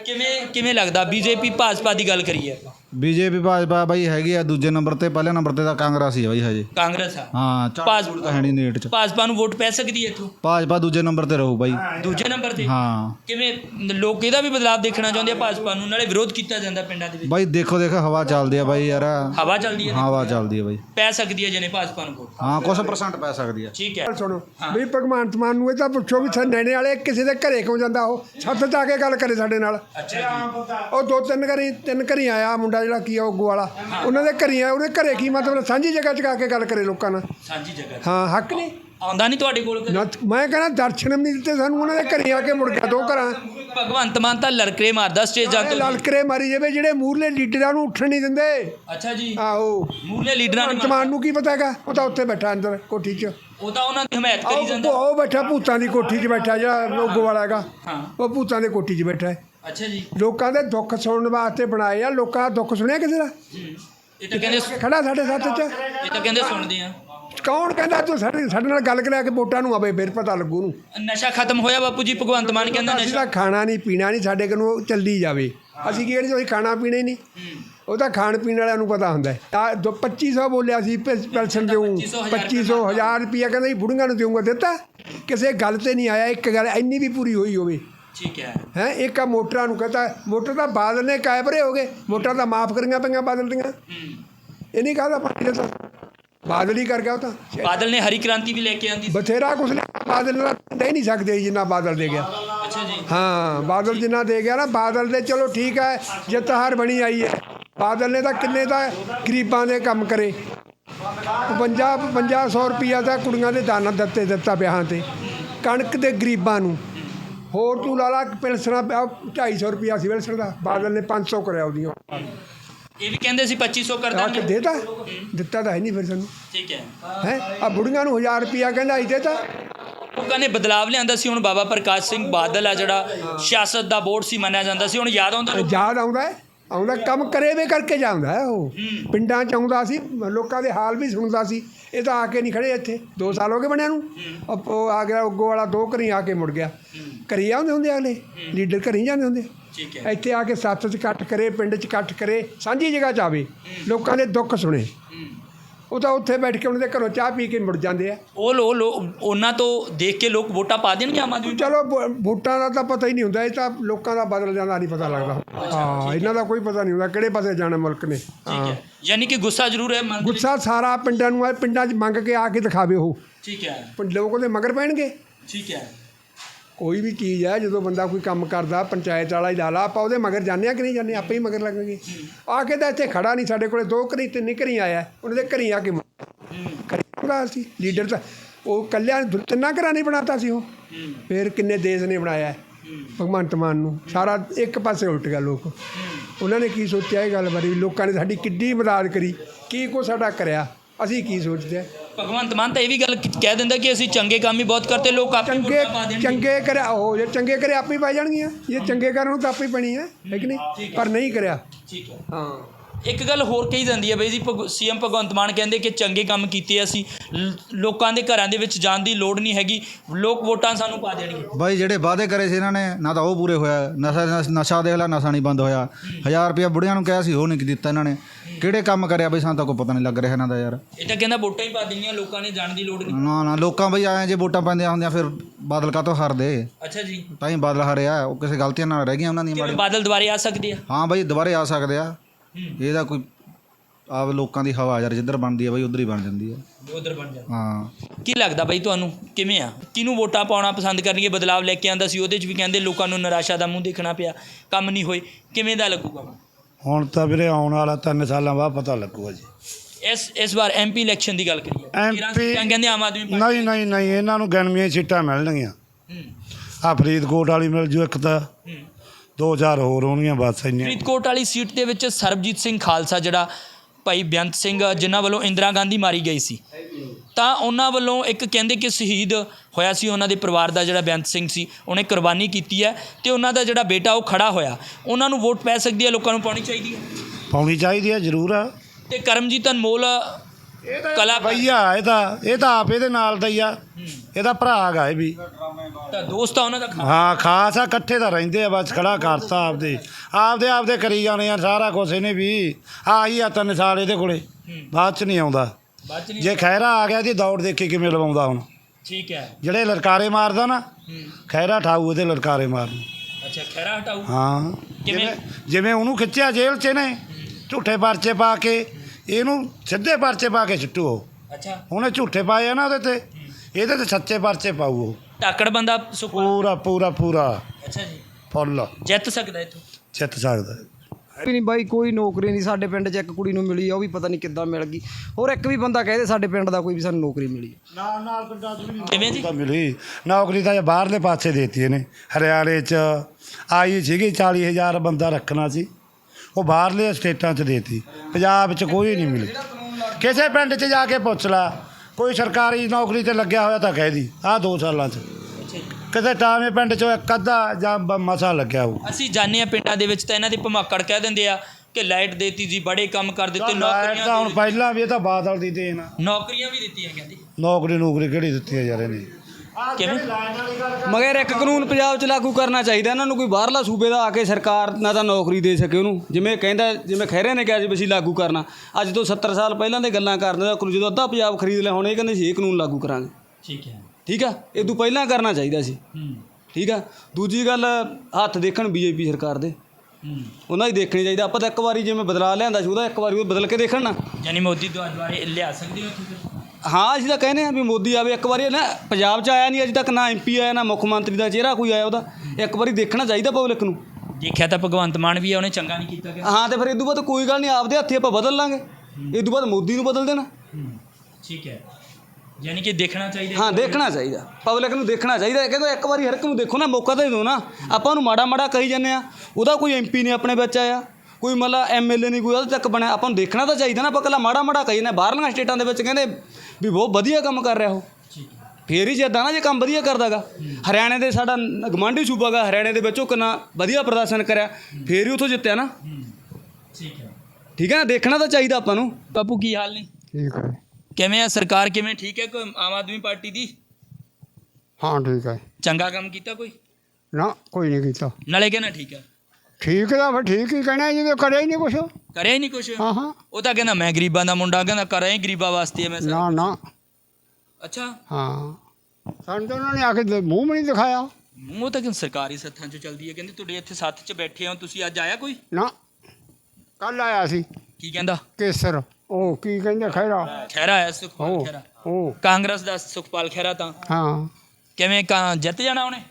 [SPEAKER 2] ਕਿਵੇਂ ਕਿਵੇਂ ਲੱਗਦਾ? ਬੀਜੇਪੀ ਭਾਜਪਾ ਦੀ ਗੱਲ ਕਰੀਏ
[SPEAKER 4] ਬੀਜੇਪੀ ਭਾਜਪਾ ਬਈ ਹੈਗੀ ਆ ਦੂਜੇ ਨੰਬਰ ਤੇ ਪਹਿਲੇ ਨੰਬਰ ਤੇ ਤਾਂ ਕਾਂਗਰਸ ਹੀ ਆ ਬਈ ਹਜੇ।
[SPEAKER 2] ਕਾਂਗਰਸ ਆ?
[SPEAKER 4] ਹਾਂ
[SPEAKER 2] ਭਾਜ-
[SPEAKER 4] ਚਾਰ ਤਾਂ। ਹੈ ਨਹੀਂ ਨੇਟ ਚ।
[SPEAKER 2] ਭਾਜਪਾ ਨੂੰ ਵੋਟ ਪੈ ਸਕਦੀ ਹੈ ਇੱਥੋਂ?
[SPEAKER 4] ਭਾਜਪਾ ਦੂਜੇ ਨੰਬਰ ਤੇ ਰਹੂ ਬਾਈ।
[SPEAKER 2] ਦੂਜੇ ਨੰਬਰ ਤੇ?
[SPEAKER 4] ਹਾਂ।
[SPEAKER 2] ਕਿਵੇਂ ਲੋਕ ਇਹਦਾ ਵੀ ਬਦਲਾਅ ਦੇਖਣਾ ਚਾਹੁੰਦੇ ਆ ਭਾਜਪਾ ਨੂੰ? ਨਾਲੇ ਵਿਰੋਧ ਕੀਤਾ ਜਾਂਦਾ ਪਿੰਡਾਂ ਦੇ ਵਿੱਚ।
[SPEAKER 4] ਬਾਈ ਦੇਖੋ ਦੇਖ ਹਵਾ ਚੱਲਦੀ ਆ ਬਾਈ ਯਾਰ।
[SPEAKER 2] ਹਵਾ ਚੱਲਦੀ ਹੈ
[SPEAKER 4] ਹਵਾ ਚੱਲਦੀ ਆ ਬਾਈ।
[SPEAKER 2] ਪੈ ਸਕਦੀ ਹੈ ਜਿਹਨੇ ਭਾਜਪਾ ਨੂੰ ਵੋਟ?
[SPEAKER 4] ਹਾਂ ਕੁਛ ਪਰਸੈਂਟ ਪੈ ਸਕਦੀ ਆ।
[SPEAKER 2] ਠੀਕ ਹੈ।
[SPEAKER 5] ਗੱਲ ਸੁਣੋ। ਵੀ ਭਗਵੰਤ ਮਾਨ ਨੂੰ ਇਹ ਤਾਂ ਪੁੱਛੋ ਵੀ ਨੈਣੇ ਵਾਲੇ ਕਿਸੇ ਦੇ ਘਰੇ ਕਿਉਂ ਜਾਂਦਾ ਉਹ? ਛੱਤ ਜਾ ਕੇ ਗੱਲ ਕਰੇ ਸਾਡੇ ਨਾਲ।
[SPEAKER 2] ਅੱਛਾ
[SPEAKER 5] ਉਹ ਦੋ ਤਿੰਨ ਘਰੀ ਤਿੰਨ ਘਰੀ ਆਇਆ ਮੁੰਡਾ ਜਿਹੜਾ ਕੀ ਆ ਉਹ ਵਾਲਾ। ਉਹਨਾਂ ਦੇ ਘਰੀ ਆ ਉਹਦੇ ਘਰੇ ਕੀ ਮਤਲਬ ਸਾਂਝੀ ਜਗ੍ਹਾ ਚ ਆ ਕੇ ਗੱਲ ਕਰੇ ਲੋਕਾਂ ਨਾਲ।
[SPEAKER 2] ਸਾਂਝੀ ਜਗ੍ਹਾ।
[SPEAKER 5] ਹਾਂ ਹੱਕ ਨਹੀਂ।
[SPEAKER 2] ਆਉਂਦਾ ਨਹੀਂ ਤੁਹਾਡੇ ਕੋਲ ਕਦੇ?
[SPEAKER 5] ਮੈਂ ਕਹਿੰਦਾ ਦਰਸ਼ਨ ਵੀ ਨਹੀਂ ਦਿੱਤੇ ਸਾਨੂੰ ਉਹਨਾਂ ਦੇ ਘਰੇ ਆ ਕੇ ਮੁੜ ਗਿਆ ਦੋ ਘਰਾਂ।
[SPEAKER 2] ਭਗਵੰਤ ਮਾਨ ਤਾਂ ਲੜਕਰੇ ਮਾਰਦਾ ਸਟੇਜਾਂ ਤੋਂ
[SPEAKER 5] ਲਲਕਰੇ ਮਾਰੀ ਜਾਵੇ ਜਿਹੜੇ ਮੂਰਲੇ ਲੀਡਰਾਂ ਨੂੰ ਉੱਠਣ ਨਹੀਂ ਦਿੰਦੇ।
[SPEAKER 2] ਅੱਛਾ ਜੀ।
[SPEAKER 5] ਆਹੋ।
[SPEAKER 2] ਮੂਲੇ ਲੀਡਰਾਂ ਨੇ
[SPEAKER 5] ਭਗਵੰਤ ਮਾਨ ਨੂੰ ਕੀ ਪਤਾ ਹੈਗਾ? ਉਹ ਤਾਂ ਉੱਥੇ ਬੈਠਾ ਅੰਦਰ ਕੋਠੀ 'ਚ।
[SPEAKER 2] ਉਹ ਤਾਂ ਉਹਨਾਂ ਦੀ ਹਮਾਇਤ ਕਰੀ
[SPEAKER 5] ਉਹ
[SPEAKER 2] ਜਾਂਦਾ।
[SPEAKER 5] ਉਹ ਬੈਠਾ ਭੂਤਾਂ ਦੀ ਕੋਠੀ 'ਚ ਬੈਠਾ ਜਿਹੜਾ ਲੋਗੋ ਵਾਲਾ ਹੈਗਾ।
[SPEAKER 2] ਹਾਂ।
[SPEAKER 5] ਉਹ ਭੂਤਾਂ ਦੀ ਕੋਠੀ 'ਚ ਬੈਠਾ ਹੈ।
[SPEAKER 2] ਅੱਛਾ ਜੀ।
[SPEAKER 5] ਲੋਕਾਂ ਦੇ ਦੁੱਖ ਸੁਣਨ ਵਾਸਤੇ ਬਣਾਏ ਆ ਲੋਕਾਂ ਦਾ ਦੁੱਖ ਸੁਣਿਆ ਕਿਸੇ ਦਾ।
[SPEAKER 2] ਇਹ ਤਾਂ ਕਹਿੰਦੇ
[SPEAKER 5] ਖੜਾ ਸਾਡੇ ਸੱਤ 'ਚ।
[SPEAKER 2] ਇਹ ਤਾਂ ਕਹਿੰਦੇ ਸੁਣਦੇ ਆ।
[SPEAKER 5] ਕੌਣ ਕਹਿੰਦਾ ਤੂੰ ਸਾਡੇ ਸਾਡੇ ਨਾਲ ਗੱਲ ਕਰਿਆ ਕਿ ਵੋਟਾਂ ਨੂੰ ਆਵੇ ਫਿਰ ਪਤਾ ਲੱਗੂ ਨੂੰ
[SPEAKER 2] ਨਸ਼ਾ ਖਤਮ ਹੋਇਆ ਬਾਪੂ ਜੀ ਭਗਵੰਤ ਮਾਨ ਕਹਿੰਦਾ
[SPEAKER 5] ਅਸੀਂ
[SPEAKER 2] ਨਸ਼ਾ।
[SPEAKER 5] ਤਾਂ ਖਾਣਾ ਨਹੀਂ ਪੀਣਾ ਨਹੀਂ ਸਾਡੇ ਕੋਲੋਂ ਚੱਲੀ ਜਾਵੇ। ਅਸੀਂ ਕੀ ਕਰੀਏ ਅਸੀਂ ਖਾਣਾ ਪੀਣਾ ਹੀ ਨਹੀਂ। ਉਹ ਤਾਂ ਖਾਣ ਪੀਣ ਵਾਲਿਆਂ ਨੂੰ ਪਤਾ ਹੁੰਦਾ ਹੈ। ਦੋ 2500 ਬੋਲਿਆ ਸੀ ਪੈਸ- ਪੈਨਸ਼ਨ ਦੇਉਂ 2500 1000 ਰੁਪਿਆ ਕਹਿੰਦਾ ਸੀ ਬੁੜੀਆਂ ਨੂੰ ਦੇਊਂਗਾ ਦਿੱਤਾ। ਕਿਸੇ ਗੱਲ ਤੇ ਨਹੀਂ ਆਇਆ ਇੱਕ ਗੱਲ ਇੰਨੀ ਵੀ ਪੂਰੀ ਹੋਈ ਹੋਵੇ।
[SPEAKER 2] ਠੀਕ ਹੈ?
[SPEAKER 5] ਹੈ ਇੱਕ ਆ ਮੋਟਰਾਂ ਨੂੰ ਕਹਤਾ ਮੋਟਰ ਤਾਂ ਬਾਦਲ ਨੇ ਕਾਇ ਭਰੇ ਹੋ ਗਏ ਮੋਟਰਾਂ ਤਾਂ ਮਾਫ ਕਰੀਆਂ ਪਈਆਂ ਬਾਦਲ ਦੀਆਂ।
[SPEAKER 2] ਹੂੰ।
[SPEAKER 5] ਇਹ ਨਹੀਂ ਕਹਦਾ ਪਾਣੀ ਦਾ ਬਾਦਲ ਹੀ ਕਰ ਗਿਆ ਉਹ ਤਾਂ।
[SPEAKER 2] ਬਾਦਲ ਨੇ ਹਰੀ ਕ੍ਰਾਂਤੀ ਵੀ ਲੈ ਕੇ ਆਂਦੀ
[SPEAKER 5] ਬਥੇਰਾ ਕੁਛ ਨੇ ਬਾਦਲ ਨਾਲ ਦੇ ਨਹੀਂ ਸਕਦੇ ਜਿੰਨਾ ਬਾਦਲ ਦੇ ਗਿਆ।
[SPEAKER 2] ਅੱਛਾ ਜੀ।
[SPEAKER 5] ਹਾਂ ਬਾਦਲ ਜਿੰਨਾ ਦੇ ਗਿਆ ਨਾ ਬਾਦਲ ਦੇ ਚਲੋ ਠੀਕ ਹੈ ਜਿੱਤ ਹਾਰ ਬਣੀ ਆਈ ਹੈ। ਬਾਦਲ ਨੇ ਤਾਂ ਕਿੰਨੇ ਤਾਂ ਗਰੀਬਾਂ ਦੇ ਕੰਮ ਕਰੇ। 50 5500 ਰੁਪਿਆ ਤਾਂ ਕੁੜੀਆਂ ਦੇ ਦਾਨਾਂ ਦਿੱਤੇ ਦਿੱਤਾ ਵਿਆਹਾਂ ਤੇ। ਕਣਕ ਦੇ ਗਰੀਬਾਂ ਨੂੰ। ਹੋਰ ਤੂੰ ਲਾ ਲਾ ਪਿਲਸਣਾ 250 ਰੁਪਿਆ ਸੀ ਪਿਲਸਣ ਦਾ ਬਾਦਲ ਨੇ 500 ਕਰਿਆ ਉਹਦੀਆਂ।
[SPEAKER 2] ਇਹ ਵੀ ਕਹਿੰਦੇ ਸੀ 2500 ਕਰ
[SPEAKER 5] ਆ ਕੇ
[SPEAKER 2] ਦਾਂਗੇ।
[SPEAKER 5] ਦੇਤਾ? ਦਿੱਤਾ ਤਾਂ ਹੈ ਨਹੀਂ ਫਿਰ ਸਾਨੂੰ।
[SPEAKER 2] ਠੀਕ ਹੈ।
[SPEAKER 5] ਹੈ? ਆ ਬੁੜੀਆਂ ਨੂੰ 1000 ਰੁਪਿਆ ਕਹਿੰਦਾ ਹੀ ਦੇਤਾ?
[SPEAKER 2] ਲੋਕਾਂ ਨੇ ਬਦਲਾਵ ਲਿਆਂਦਾ ਸੀ ਹੁਣ ਬਾਬਾ ਪ੍ਰਕਾਸ਼ ਸਿੰਘ ਬਾਦਲ ਆ ਜਿਹੜਾ ਸਿਆਸਤ ਦਾ ਬੋਰਡ ਸੀ ਮੰਨਿਆ ਜਾਂਦਾ ਸੀ ਹੁਣ ਯਾਦ ਆਉਂਦਾ? ਲੋਕ-
[SPEAKER 5] ਯਾਦ ਆਉਂਦਾ ਹੈ? ਆਉਂਦਾ ਕੰਮ ਕਰੇ ਵੇ ਕਰਕੇ ਜਾਂਦਾ ਹੈ ਉਹ। ਪਿੰਡਾਂ ਚ ਆਉਂਦਾ ਸੀ ਲੋਕਾਂ ਦੇ ਹਾਲ ਵੀ ਸੁਣਦਾ ਸੀ। ਇਹ ਤਾਂ ਆ ਕੇ ਨਹੀਂ ਖੜੇ ਇੱਥੇ। 2 ਸਾਲ ਹੋ ਗਏ ਬਣਿਆ ਨੂੰ। ਉਹ ਆ ਗਿਆ ਉੱਗੋ ਵਾਲਾ ਦੋ ਘਰੀ ਆ ਕੇ ਮੁੜ ਗਿਆ। ਘਰੀ ਆਉਂਦੇ ਹੁੰਦੇ ਅਗਲੇ। ਲੀਡਰ ਘਰੀ ਜਾਂਦੇ ਹੁੰਦੇ
[SPEAKER 2] ਠੀਕ ਹੈ।
[SPEAKER 5] ਇੱਥੇ ਆ ਕੇ ਸੱਤ ਚ ਇਕੱਠ ਕਰੇ ਪਿੰਡ ਚ ਇਕੱਠ ਕਰੇ ਸਾਂਝੀ ਜਗ੍ਹਾ ਚ ਆਵੇ। ਲੋਕਾਂ ਦੇ ਦੁੱਖ ਸੁਣੇ। ਉਹ ਤਾਂ ਉੱਥੇ ਬੈਠ ਕੇ ਉਹਨਾਂ ਦੇ ਘਰੋਂ ਚਾਹ ਪੀ ਕੇ ਮੁੜ ਜਾਂਦੇ ਆ।
[SPEAKER 2] ਉਹ ਲੋ ਲੋ ਉਹਨਾਂ ਤੋਂ ਦੇਖ ਕੇ ਲੋਕ ਵੋਟਾਂ ਪਾ ਦੇਣਗੇ ਆਮ ਆਦਮੀ
[SPEAKER 5] ਚਲੋ ਵੋ- ਵੋਟਾਂ ਦਾ ਤਾਂ ਪਤਾ ਹੀ ਨਹੀਂ ਹੁੰਦਾ ਇਹ ਤਾਂ ਲੋਕਾਂ ਦਾ ਬਦਲ ਜਾਂਦਾ ਨਹੀਂ ਪਤਾ ਲੱਗਦਾ। ਹਾਂ ਇਹਨਾਂ ਦਾ ਕੋਈ ਪਤਾ ਨਹੀਂ ਹੁੰਦਾ ਕਿਹੜੇ ਪਾਸੇ ਜਾਣਾ ਮੁਲਕ ਨੇ।
[SPEAKER 2] ਠੀਕ ਹੈ। ਯਾਨੀ ਕਿ ਗੁੱਸਾ ਜ਼ਰੂਰ ਹੈ ਮਨ ਦੇ ਵਿੱਚ।
[SPEAKER 5] ਗੁੱਸਾ ਸਾਰਾ ਪਿੰਡਾਂ ਨੂੰ ਹੈ ਪਿੰਡਾਂ 'ਚ ਮੰਗ ਕੇ ਆ ਕੇ ਦਿਖਾਵੇ ਉਹ।
[SPEAKER 2] ਠੀਕ ਹੈ।
[SPEAKER 5] ਪਿੰਡ ਲੋਕ ਉਹਦੇ ਮਗਰ ਪੈਣਗੇ।
[SPEAKER 2] ਠੀਕ ਹੈ।
[SPEAKER 5] ਕੋਈ ਵੀ ਚੀਜ਼ ਆ, ਜਦੋਂ ਬੰਦਾ ਕੋਈ ਕੰਮ ਕਰਦਾ, ਪੰਚਾਇਤ ਵਾਲਾ ਹੀ ਲਾ ਲਾ, ਆਪਾਂ ਉਹਦੇ ਮਗਰ ਜਾਂਦੇ ਆ ਕਿ ਨਹੀਂ ਜਾਂਦੇ, ਆਪੇ ਹੀ ਮਗਰ ਲੱਗਣਗੇ। ਆ ਕੇ ਤਾਂ ਇੱਥੇ ਖੜਾ ਨਹੀਂ, ਸਾਡੇ ਕੋਲੇ ਦੋ ਘਰੀ, ਤਿੰਨ ਘਰੀ ਆਇਆ, ਉਹਨਾਂ ਦੇ ਘਰੀ ਆ ਕੇ ਘਰੀ ਉਹਦਾ ਸੀ, ਲੀਡਰ ਤਾਂ ਉਹ ਕੱਲਿਆਂ ਤਿੰਨਾਂ ਘਰਾਂ ਨਹੀਂ ਬਣਾਤਾ ਸੀ ਉਹ। ਫਿਰ ਕਿੰਨੇ ਦੇਸ਼ ਨੇ ਬਣਾਇਆ, ਭਗਵੰਤ ਮਾਨ ਨੂੰ। ਸਾਰਾ ਇੱਕ ਪਾਸੇ ਉਲਟ ਗਿਆ ਲੋਕ। ਉਹਨਾਂ ਨੇ ਕੀ ਸੋਚਿਆ ਇਹ ਗੱਲ ਬਾਰੇ ਲੋਕਾਂ ਨੇ ਸਾਡੀ ਕਿੱਡੀ ਮਦਦ ਕਰੀ, ਕੀ ਕੋ ਸਾਡਾ ਕਰਿਆ। ਅਸੀਂ ਕੀ ਸੋਚਦੇ ਆ?
[SPEAKER 2] ਭਗਵੰਤ ਮਾਨ ਤਾਂ ਇਹ ਵੀ ਗੱਲ ਕ- ਕਹਿ ਦਿੰਦਾ ਕਿ ਅਸੀਂ ਚੰਗੇ ਕੰਮ ਹੀ ਬਹੁਤ ਕਰਤੇ ਲੋਕ ਆਪੇ
[SPEAKER 5] ਚੰਗੇ
[SPEAKER 2] ਵੋਟਾਂ ਪਾ ਦੇਣਗੇ।
[SPEAKER 5] ਚੰਗੇ ਕਰਿਆ ਉਹ ਜੇ ਚੰਗੇ ਕਰੇ ਆਪੇ ਹੀ ਪੈ ਜਾਣਗੀਆਂ। ਜੇ ਚੰਗੇ ਕਰਨ ਨੂੰ ਤਾਂ ਆਪੇ ਹੀ ਪੈਣੀ ਹੈ ਹੈ ਕਿ ਨਹੀਂ? ਪਰ ਨਹੀਂ ਕਰਿਆ।
[SPEAKER 2] ਠੀਕ ਹੈ।
[SPEAKER 5] ਹਾਂ।
[SPEAKER 2] ਇੱਕ ਗੱਲ ਹੋਰ ਕਹੀ ਜਾਂਦੀ ਹੈ ਬਈ ਜੀ ਸੀਐਮ ਭਗਵੰਤ ਮਾਨ ਕਹਿੰਦੇ ਕਿ ਚੰਗੇ ਕੰਮ ਕੀਤੇ ਅਸੀਂ ਲ- ਲੋਕਾਂ ਦੇ ਘਰਾਂ ਦੇ ਵਿੱਚ ਜਾਣ ਦੀ ਲੋੜ ਨਹੀਂ ਹੈਗੀ ਲੋਕ ਵੋਟਾਂ ਸਾਨੂੰ ਪਾ ਦੇਣਗੇ।
[SPEAKER 4] ਬਾਈ ਜਿਹੜੇ ਵਾਅਦੇ ਕਰੇ ਸੀ ਇਹਨਾਂ ਨੇ ਨਾ ਤਾਂ ਉਹ ਪੂਰੇ ਹੋਇਆ। ਨਸ਼ਾ ਨਸ਼ਾ ਦੇਖ ਲੈ ਨਸ਼ਾ ਨਹੀਂ ਬੰਦ ਹੋਇਆ। 1000 ਰੁਪਇਆ ਬੁੜੀਆਂ ਨੂੰ ਕਿਹਾ ਸੀ ਉਹ ਨਹੀਂ ਦਿੱਤਾ ਇਹਨਾਂ ਨੇ। ਕਿਹੜੇ ਕੰਮ ਕਰਿਆ ਬਈ ਸਾਨੂੰ ਤਾਂ ਕੋਈ ਪਤਾ ਨਹੀਂ ਲੱਗ ਰਿਹਾ ਇਹਨਾਂ ਦਾ ਯਾਰ।
[SPEAKER 2] ਇਹ ਤਾਂ ਕਹਿੰਦਾ ਵੋਟਾਂ ਹੀ ਪਾ ਦੇਣੀਆਂ ਲੋਕਾਂ ਨੇ ਜਾਣ ਦੀ ਲੋੜ ਨਹੀਂ।
[SPEAKER 4] ਨਾ ਨਾ ਲੋਕਾਂ ਬਈ ਆਏ ਜੇ ਵੋਟਾਂ ਪੈਂਦੀਆਂ ਹੁੰਦੀਆਂ ਫਿਰ ਬਾਦਲ ਕਾਹਤੋਂ ਹਾਰਦੇ?
[SPEAKER 2] ਅੱਛਾ ਜੀ।
[SPEAKER 4] ਤਾਂ ਹੀ ਬਾਦਲ ਹਾਰਿਆ ਉਹ ਕਿਸੇ ਗਲਤੀਆਂ ਨਾਲ ਰਹਿ ਗਈਆਂ ਉਹਨਾਂ ਦੀਆਂ
[SPEAKER 2] ਕਿਵੇਂ
[SPEAKER 4] ਮਾੜੀ
[SPEAKER 2] ਬਾਦਲ ਦੁਬਾਰੇ ਆ ਸਕਦੇ ਆ।
[SPEAKER 4] ਹਾਂ ਬਈ ਦੁਬਾਰੇ ਆ ਸਕਦੇ ਆ।
[SPEAKER 2] ਹੂੰ।
[SPEAKER 4] ਇਹਦਾ ਕੋਈ ਆਪ ਲੋਕਾਂ ਦੀ ਹਵਾ ਯਾਰ ਜਿੱਧਰ ਬਣਦੀ ਆ ਬਈ ਉਧਰ ਹੀ ਬਣ ਜਾਂਦੀ ਆ।
[SPEAKER 2] ਉਧਰ ਬਣ ਜਾ
[SPEAKER 4] ਹਾਂ।
[SPEAKER 2] ਕੀ ਲੱਗਦਾ ਬਈ ਤੁਹਾਨੂੰ ਕਿਵੇਂ ਆ? ਕਿਹਨੂੰ ਵੋਟਾਂ ਪਾਉਣਾ ਪਸੰਦ ਕਰਨਗੇ? ਬਦਲਾਵ ਲੈ ਕੇ ਆਂਦਾ ਸੀ ਉਹਦੇ 'ਚ ਵੀ ਕਹਿੰਦੇ ਲੋਕਾਂ ਨੂੰ ਨਿਰਾਸ਼ਾ ਦਾ ਮੂੰਹ ਦੇਖਣਾ ਪਿਆ ਕੰਮ ਨਹੀਂ ਹੋਏ। ਕਿਵੇਂ ਦਾ ਲੱਗੂਗਾ?
[SPEAKER 1] ਹੁਣ ਤਾਂ ਵੀਰੇ ਆਉਣ ਵਾਲਾ ਤਿੰਨ ਸਾਲਾਂ ਬਾਅਦ ਪਤਾ ਲੱਗੂਗਾ ਜੀ।
[SPEAKER 2] ਇਸ ਇਸ ਵਾਰ ਐਮਪੀ ਇਲੈਕਸ਼ਨ ਦੀ ਗੱਲ ਕਰੀਏ। ਕਿਰਾਂ
[SPEAKER 1] MP
[SPEAKER 2] ਕਹਿੰਦੇ ਆਮ ਆਦਮੀ ਪਾਰਟੀ?
[SPEAKER 1] ਨਹੀਂ ਨਹੀਂ ਨਹੀਂ ਇਹਨਾਂ ਨੂੰ ਗਿਣਵੀਆਂ ਹੀ ਸੀਟਾਂ ਮਿਲਣਗੀਆਂ।
[SPEAKER 2] ਹੂੰ,
[SPEAKER 1] ਆ ਫਰੀਦਕੋਟ ਵਾਲੀ ਮਿਲ ਜੂ ਇੱਕ ਤਾਂ।
[SPEAKER 2] ਹੂੰ,
[SPEAKER 1] ਦੋ ਚਾਰ ਹੋਰ ਹੋਣਗੀਆਂ ਬਸ ਇੰਨੀਆਂ।
[SPEAKER 2] ਫਰੀਦਕੋਟ ਵਾਲੀ ਸੀਟ ਦੇ ਵਿੱਚ ਸਰਬਜੀਤ ਸਿੰਘ ਖਾਲਸਾ ਜਿਹੜਾ ਭਾਈ ਬੇਅੰਤ ਸਿੰਘ ਜਿਨ੍ਹਾਂ ਵੱਲੋਂ ਇੰਦਰਾ ਗਾਂਧੀ ਮਾਰੀ ਗਈ ਸੀ। ਤਾਂ ਉਹਨਾਂ ਵੱਲੋਂ ਇੱਕ ਕਹਿੰਦੇ ਕਿ ਸ਼ਹੀਦ ਹੋਇਆ ਸੀ ਉਹਨਾਂ ਦੇ ਪਰਿਵਾਰ ਦਾ ਜਿਹੜਾ ਬੇਅੰਤ ਸਿੰਘ ਸੀ ਉਹਨੇ ਕੁਰਬਾਨੀ ਕੀਤੀ ਹੈ ਤੇ ਉਹਨਾਂ ਦਾ ਜਿਹੜਾ ਬੇਟਾ ਉਹ ਖੜਾ ਹੋਇਆ। ਉਹਨਾਂ ਨੂੰ ਵੋਟ ਪੈ ਸਕਦੀ ਹੈ ਲੋਕਾਂ ਨੂੰ ਪਾਉਣੀ ਚਾਹੀਦੀ ਹੈ?
[SPEAKER 1] ਪਾਉਣੀ ਚਾਹੀਦੀ ਹੈ ਜ਼ਰੂਰ ਆ।
[SPEAKER 2] ਤੇ ਕਰਮਜੀਤ ਅਨਮੋਲ ਕਲਾ
[SPEAKER 1] ਭਈਆ ਇਹ ਤਾਂ ਇਹ ਤਾਂ ਆਪ ਇਹਦੇ ਨਾਲ ਦਾ ਹੀ ਆ। ਇਹਦਾ ਭਰਾ ਹੈਗਾ ਇਹ ਵੀ।
[SPEAKER 2] ਤਾਂ ਦੋਸਤ ਆ ਉਹਨਾਂ ਦਾ ਖਾ-
[SPEAKER 1] ਹਾਂ ਖਾਸ ਆ ਇਕੱਠੇ ਤਾਂ ਰਹਿੰਦੇ ਆ ਬਸ ਖੜਾ ਕਰਤਾ ਆਪਦੇ। ਆਪਦੇ ਆਪਦੇ ਕਰੀ ਜਾਣੇ ਆ ਸਾਰਾ ਕੁਛ ਇਹਨੇ ਵੀ। ਆਹੀ ਆ ਤਿੰਨ ਸਾਲ ਇਹਦੇ ਕੋਲੇ। ਬਾਅਦ ਚ ਨਹੀਂ ਆਉਂਦਾ।
[SPEAKER 2] ਬਾਅਦ ਚ ਨਹੀਂ
[SPEAKER 1] ਜੇ ਖੈਰਾ ਆ ਗਿਆ ਜੀ ਦੌੜ ਦੇਖੀ ਕਿਵੇਂ ਲਵਾਉਂਦਾ ਹੁਣ।
[SPEAKER 2] ਠੀਕ ਹੈ।
[SPEAKER 1] ਜਿਹੜੇ ਲਲਕਾਰੇ ਮਾਰਦਾ ਨਾ
[SPEAKER 2] ਹੂੰ।
[SPEAKER 1] ਖੈਰਾ ਠਾਊ ਇਹਦੇ ਲਲਕਾਰੇ ਮਾਰਨ।
[SPEAKER 2] ਅੱਛਾ ਖੈਰਾ ਹਟਾਊ?
[SPEAKER 1] ਹਾਂ।
[SPEAKER 2] ਕਿਵੇਂ?
[SPEAKER 1] ਜਿਵੇਂ ਜਿਵੇਂ ਉਹਨੂੰ ਖਿੱਚਿਆ ਜੇਲ੍ਹ 'ਚ ਨੇ ਝੂਠੇ ਪਰਚੇ ਪਾ ਕੇ ਇਹਨੂੰ ਸਿੱਧੇ ਪਰਚੇ ਪਾ ਕੇ ਛੁੱਟੂ ਉਹ।
[SPEAKER 2] ਅੱਛਾ।
[SPEAKER 1] ਉਹਨੇ ਝੂਠੇ ਪਾਏ ਆ ਨਾ ਉਹਦੇ ਤੇ। ਇਹਦੇ ਤੇ ਸੱਚੇ ਪਰਚੇ ਪਾਊ ਉਹ।
[SPEAKER 2] ਧਾਕੜ ਬੰਦਾ ਸੁਖਪਾਲ
[SPEAKER 1] ਪੂਰਾ ਪੂਰਾ ਪੂਰਾ।
[SPEAKER 2] ਅੱਛਾ ਜੀ।
[SPEAKER 1] ਫੁੱਲ।
[SPEAKER 2] ਜਿੱਤ ਸਕਦਾ ਇੱਥੋਂ।
[SPEAKER 1] ਜਿੱਤ ਸਕਦਾ।
[SPEAKER 6] ਵੀ ਨਹੀਂ ਬਾਈ ਕੋਈ ਨੌਕਰੀ ਨਹੀਂ। ਸਾਡੇ ਪਿੰਡ 'ਚ ਇੱਕ ਕੁੜੀ ਨੂੰ ਮਿਲੀ ਆ ਉਹ ਵੀ ਪਤਾ ਨਹੀਂ ਕਿੱਦਾਂ ਮਿਲ ਗਈ। ਹੋਰ ਇੱਕ ਵੀ ਬੰਦਾ ਕਹਦੇ ਸਾਡੇ ਪਿੰਡ ਦਾ ਕੋਈ ਵੀ ਸਾਨੂੰ ਨੌਕਰੀ ਮਿਲੀ
[SPEAKER 1] ਨਾਲ ਨਾਲ ਪਿੰਡਾਂ 'ਚ ਵੀ
[SPEAKER 2] ਕਿਵੇਂ ਜੀ?
[SPEAKER 1] ਤਾਂ ਮਿਲੀ। ਨੌਕਰੀ ਤਾਂ ਇਹ ਬਾਹਰਲੇ ਪਾਸੇ ਦੇਤੀ ਇਹਨੇ। ਹਰਿਆਣੇ 'ਚ ਆਈ ਸੀਗੀ 40000 ਬੰਦਾ ਰੱਖਣਾ ਸੀ। ਉਹ ਬਾਹਰਲੇ ਸਟੇਟਾਂ 'ਚ ਦੇਤੀ। ਪੰਜਾਬ 'ਚ ਕੋਈ ਨਹੀਂ ਮਿਲੀ। ਕਿਸੇ ਪਿੰਡ 'ਚ ਜਾ ਕੇ ਪੁੱਛ ਲੈ। ਕੋਈ ਸਰਕਾਰੀ ਨੌਕਰੀ ਤੇ ਲੱਗਿਆ ਹੋਇਆ ਤਾਂ ਕਹਿ ਦੀ ਆਹ ਦੋ ਸਾਲਾਂ 'ਚ।
[SPEAKER 2] ਜੀ
[SPEAKER 1] ਕਿਤੇ ਟਾਵੇਂ ਪਿੰਡ 'ਚੋਂ ਇੱਕ ਅੱਧਾ ਜਾਂ ਮਸਾ ਲੱਗਿਆ ਹੋ
[SPEAKER 2] ਅਸੀਂ ਜਾਣਦੇ ਆ ਪਿੰਡਾਂ ਦੇ ਵਿੱਚ ਤਾਂ ਇਹਨਾਂ ਦੇ ਭਮਾਕੜ ਕਹਿ ਦਿੰਦੇ ਆ ਕਿ ਲਾਈਟ ਦੇਤੀ ਜੀ ਬੜੇ ਕੰਮ ਕਰ ਦਿੱਤੇ
[SPEAKER 1] ਲਾਈਟ ਤਾਂ
[SPEAKER 2] ਨੌਕਰੀਆਂ
[SPEAKER 1] ਹੁਣ ਪਹਿਲਾਂ ਵੀ ਇਹ ਤਾਂ ਬਾਦਲ ਦੀ ਦੇਣ ਆ।
[SPEAKER 2] ਨੌਕਰੀਆਂ ਵੀ ਦਿੱਤੀਆਂ ਕਹਿੰਦੇ।
[SPEAKER 1] ਨੌਕਰੀ ਨੌਕਰੀ ਕਿਹੜੀ ਦਿੱਤੀ ਹੈ ਯਾਰ ਇਹਨੇ?
[SPEAKER 2] ਕਿਵੇਂ?
[SPEAKER 6] ਮਗਰ ਇੱਕ ਕਾਨੂੰਨ ਪੰਜਾਬ 'ਚ ਲਾਗੂ ਕਰਨਾ ਚਾਹੀਦਾ ਇਹਨਾਂ ਨੂੰ ਕੋਈ ਬਾਹਰਲਾ ਸੂਬੇ ਦਾ ਆ ਕੇ ਸਰਕਾਰ ਨਾ ਤਾਂ ਨੌਕਰੀ ਦੇ ਸਕੇ ਉਹਨੂੰ। ਜਿਵੇਂ ਕਹਿੰਦਾ ਜਿਵੇਂ ਖਹਿਰੇ ਨੇ ਕਿਹਾ ਵੀ ਅਸੀਂ ਲਾਗੂ ਕਰਨਾ। ਅੱਜ ਤੋਂ 70 ਸਾਲ ਪਹਿਲਾਂ ਦੇ ਗੱਲਾਂ ਕਰਦੇ ਦਾ ਜਦੋਂ ਅੱਧਾ ਪੰਜਾਬ ਖਰੀਦ ਲਿਆ ਹੁਣ ਇਹ ਕਹਿੰਦੇ ਸੀ ਇਹ ਕਾਨੂੰਨ ਲਾਗੂ ਕਰਾਂਗੇ।
[SPEAKER 2] ਠੀਕ ਹੈ।
[SPEAKER 6] ਠੀਕ ਆ? ਇਹ ਤੋਂ ਪਹਿਲਾਂ ਕਰਨਾ ਚਾਹੀਦਾ ਸੀ।
[SPEAKER 2] ਹੂੰ।
[SPEAKER 6] ਠੀਕ ਆ? ਦੂਜੀ ਗੱਲ ਹੱਥ ਦੇਖਣ ਬੀਜੇਪੀ ਸਰਕਾਰ ਦੇ।
[SPEAKER 2] ਹੂੰ।
[SPEAKER 6] ਉਹਨਾਂ ਦੀ ਦੇਖਣੀ ਚਾਹੀਦਾ ਆਪਾਂ ਤਾਂ ਇੱਕ ਵਾਰੀ ਜਿਵੇਂ ਬਦਲਾ ਲਿਆਂਦਾ ਸੀ ਉਹਦਾ ਇੱਕ ਵਾਰੀ ਉਹ ਬਦਲ ਕੇ ਦੇਖਣ ਨਾ।
[SPEAKER 2] ਯਾਨੀ ਮੋਦੀ ਦੁਆ- ਦੁਆਰੇ ਲਿਆ ਸਕਦੇ ਹੋ ਤੁਸੀਂ?
[SPEAKER 6] ਹਾਂ ਅਸੀਂ ਤਾਂ ਕਹਿੰਦੇ ਆ ਵੀ ਮੋਦੀ ਆਵੇ ਇੱਕ ਵਾਰੀ ਨਾ ਪੰਜਾਬ 'ਚ ਆਇਆ ਨਹੀਂ ਅਜੇ ਤੱਕ ਨਾ ਐਮਪੀ ਆਇਆ ਨਾ ਮੁੱਖ ਮੰਤਰੀ ਦਾ ਚਿਹਰਾ ਕੋਈ ਆਇਆ ਉਹਦਾ। ਇੱਕ ਵਾਰੀ ਦੇਖਣਾ ਚਾਹੀਦਾ ਪਬਲਿਕ ਨੂੰ।
[SPEAKER 2] ਦੇਖਿਆ ਤਾਂ ਭਗਵੰਤ ਮਾਨ ਵੀ ਆ ਉਹਨੇ ਚੰਗਾ ਨਹੀਂ ਕੀਤਾ ਕਿ
[SPEAKER 6] ਹਾਂ ਤੇ ਫਿਰ ਇਦੋਂ ਬਾਅਦ ਕੋਈ ਗੱਲ ਨਹੀਂ ਆਪਦੇ ਹੱਥੀ ਆਪਾਂ ਬਦਲ ਲਾਂਗੇ। ਇਦੋਂ ਬਾਅਦ ਮੋਦੀ ਨੂੰ ਬਦਲ ਦੇਣਾ।
[SPEAKER 2] ਠੀਕ ਹੈ। ਯਾਨੀ ਕਿ ਦੇਖਣਾ ਚਾਹੀਦਾ
[SPEAKER 6] ਹਾਂ ਦੇਖਣਾ ਚਾਹੀਦਾ। ਪਬਲਿਕ ਨੂੰ ਦੇਖਣਾ ਚਾਹੀਦਾ। ਕਹਿੰਦਾ ਇੱਕ ਵਾਰੀ ਹਰ ਇੱਕ ਨੂੰ ਦੇਖੋ ਨਾ ਮੌਕਾ ਤਾਂ ਦਿਓ ਨਾ। ਆਪਾਂ ਨੂੰ ਮਾੜਾ ਮਾੜਾ ਕਹੀ ਜਾਂਦੇ ਆ ਉਹਦਾ ਕੋਈ ਐਮਪੀ ਨਹੀਂ ਆਪਣੇ ਵਿੱਚ ਆਇਆ। ਕੋਈ ਮਤਲਬ ਐਮਐਲਏ ਨਹੀਂ ਕੋਈ ਉਹਦੇ ਤੱਕ ਬਣਿਆ। ਆਪਾਂ ਨੂੰ ਦੇਖਣਾ ਤਾਂ ਚਾਹੀਦਾ ਨਾ ਆਪਾਂ ਇਕੱਲਾ ਮਾੜਾ ਮਾੜਾ ਕਹੀ ਜਾਂਦੇ ਬਾਹਰਲੀਆਂ ਸਟੇਟਾਂ ਦੇ ਵਿੱਚ ਕਹਿੰਦੇ ਵੀ ਬਹੁਤ ਵਧੀਆ ਕੰਮ ਕਰ ਰਿਹਾ ਉਹ। ਫੇਰ ਹੀ ਜਿੱਦਾਂ ਨਾ ਜੇ ਕੰਮ ਵਧੀਆ ਕਰਦਾਗਾ। ਹਰਿਆਣੇ ਦੇ ਸਾਡਾ ਗਮਾਂਡੀ ਸੂਬਾ ਗਾ ਹਰਿਆਣੇ ਦੇ ਵਿੱਚ ਉਹ ਕਿੰਨਾ ਵਧੀਆ ਪ੍ਰਦਰਸ਼ਨ ਕਰਿਆ। ਫੇਰ ਹੀ ਉੱਥੋਂ ਜਿੱਤਿਆ ਨਾ।
[SPEAKER 2] ਠੀਕ ਹੈ
[SPEAKER 6] ਠੀਕ ਹੈ ਨਾ? ਦੇਖਣਾ ਤਾਂ ਚਾਹੀਦਾ ਆਪਾਂ ਨੂੰ।
[SPEAKER 2] ਬਾਪੂ ਕੀ ਹਾਲ ਨੇ?
[SPEAKER 7] ਠੀਕ ਹੈ।
[SPEAKER 2] ਕਿਵੇਂ ਆ ਸਰਕਾਰ? ਕਿਵੇਂ? ਠੀਕ ਹੈ ਕੋਈ ਆਮ ਆਦਮੀ ਪਾਰਟੀ ਦੀ?
[SPEAKER 7] ਹਾਂ ਠੀਕ ਹੈ।
[SPEAKER 2] ਚੰਗਾ ਕੰਮ ਕੀਤਾ ਕੋਈ?
[SPEAKER 7] ਨਾ ਕੋਈ ਨਹੀਂ ਕੀਤਾ।
[SPEAKER 2] ਨਾਲੇ ਕਹਿੰਦਾ ਠੀਕ ਹੈ।
[SPEAKER 7] ਠੀਕ ਦਾ ਫਿਰ ਠੀਕ ਹੀ ਕਹਿਣਾ ਜਦੋਂ ਕਰਿਆ ਹੀ ਨਹੀਂ ਕੁਛ।
[SPEAKER 2] ਕਰਿਆ ਹੀ ਨਹੀਂ ਕੁਛ?
[SPEAKER 7] ਹਾਂ ਹਾਂ।
[SPEAKER 2] ਉਹ ਤਾਂ ਕਹਿੰਦਾ ਮੈਂ ਗਰੀਬਾਂ ਦਾ ਮੁੰਡਾ। ਕਹਿੰਦਾ ਕਰਾਂ ਹੀ ਗਰੀਬਾਂ ਵਾਸਤੇ ਮੈਂ।
[SPEAKER 7] ਨਾ ਨਾ।
[SPEAKER 2] ਅੱਛਾ।
[SPEAKER 7] ਹਾਂ। ਸਾਨੂੰ ਤਾਂ ਉਹਨਾਂ ਨੇ ਆ ਕੇ ਮੂੰਹ ਵੀ ਨਹੀਂ ਦਿਖਾਇਆ।
[SPEAKER 2] ਉਹ ਤਾਂ ਕਿ ਸਰਕਾਰੀ ਸੱਥਾਂ 'ਚ ਚੱਲਦੀ ਹੈ ਕਹਿੰਦੇ ਤੁਹਾਡੇ ਇੱਥੇ ਸੱਥ 'ਚ ਬੈਠੇ ਹੋ ਤੁਸੀਂ ਅੱਜ ਆਇਆ ਕੋਈ?
[SPEAKER 7] ਨਾ। ਕੱਲ ਆਇਆ ਸੀ।
[SPEAKER 2] ਕੀ ਕਹਿੰਦਾ?
[SPEAKER 7] ਕੇਸਰ। ਉਹ ਕੀ ਕਹਿੰਦੇ ਖੈਰਾ
[SPEAKER 2] ਖੈਰਾ ਆਇਆ ਸੁਖਪਾਲ ਖੈਰਾ
[SPEAKER 7] ਉਹ।
[SPEAKER 2] ਕਾਂਗਰਸ ਦਾ ਸੁਖਪਾਲ ਖੈਰਾ ਤਾਂ।
[SPEAKER 7] ਹਾਂ।
[SPEAKER 2] ਕਿਵੇਂ ਕਾਂ ਜਿੱਤ ਜਾਣਾ ਉਹਨੇ?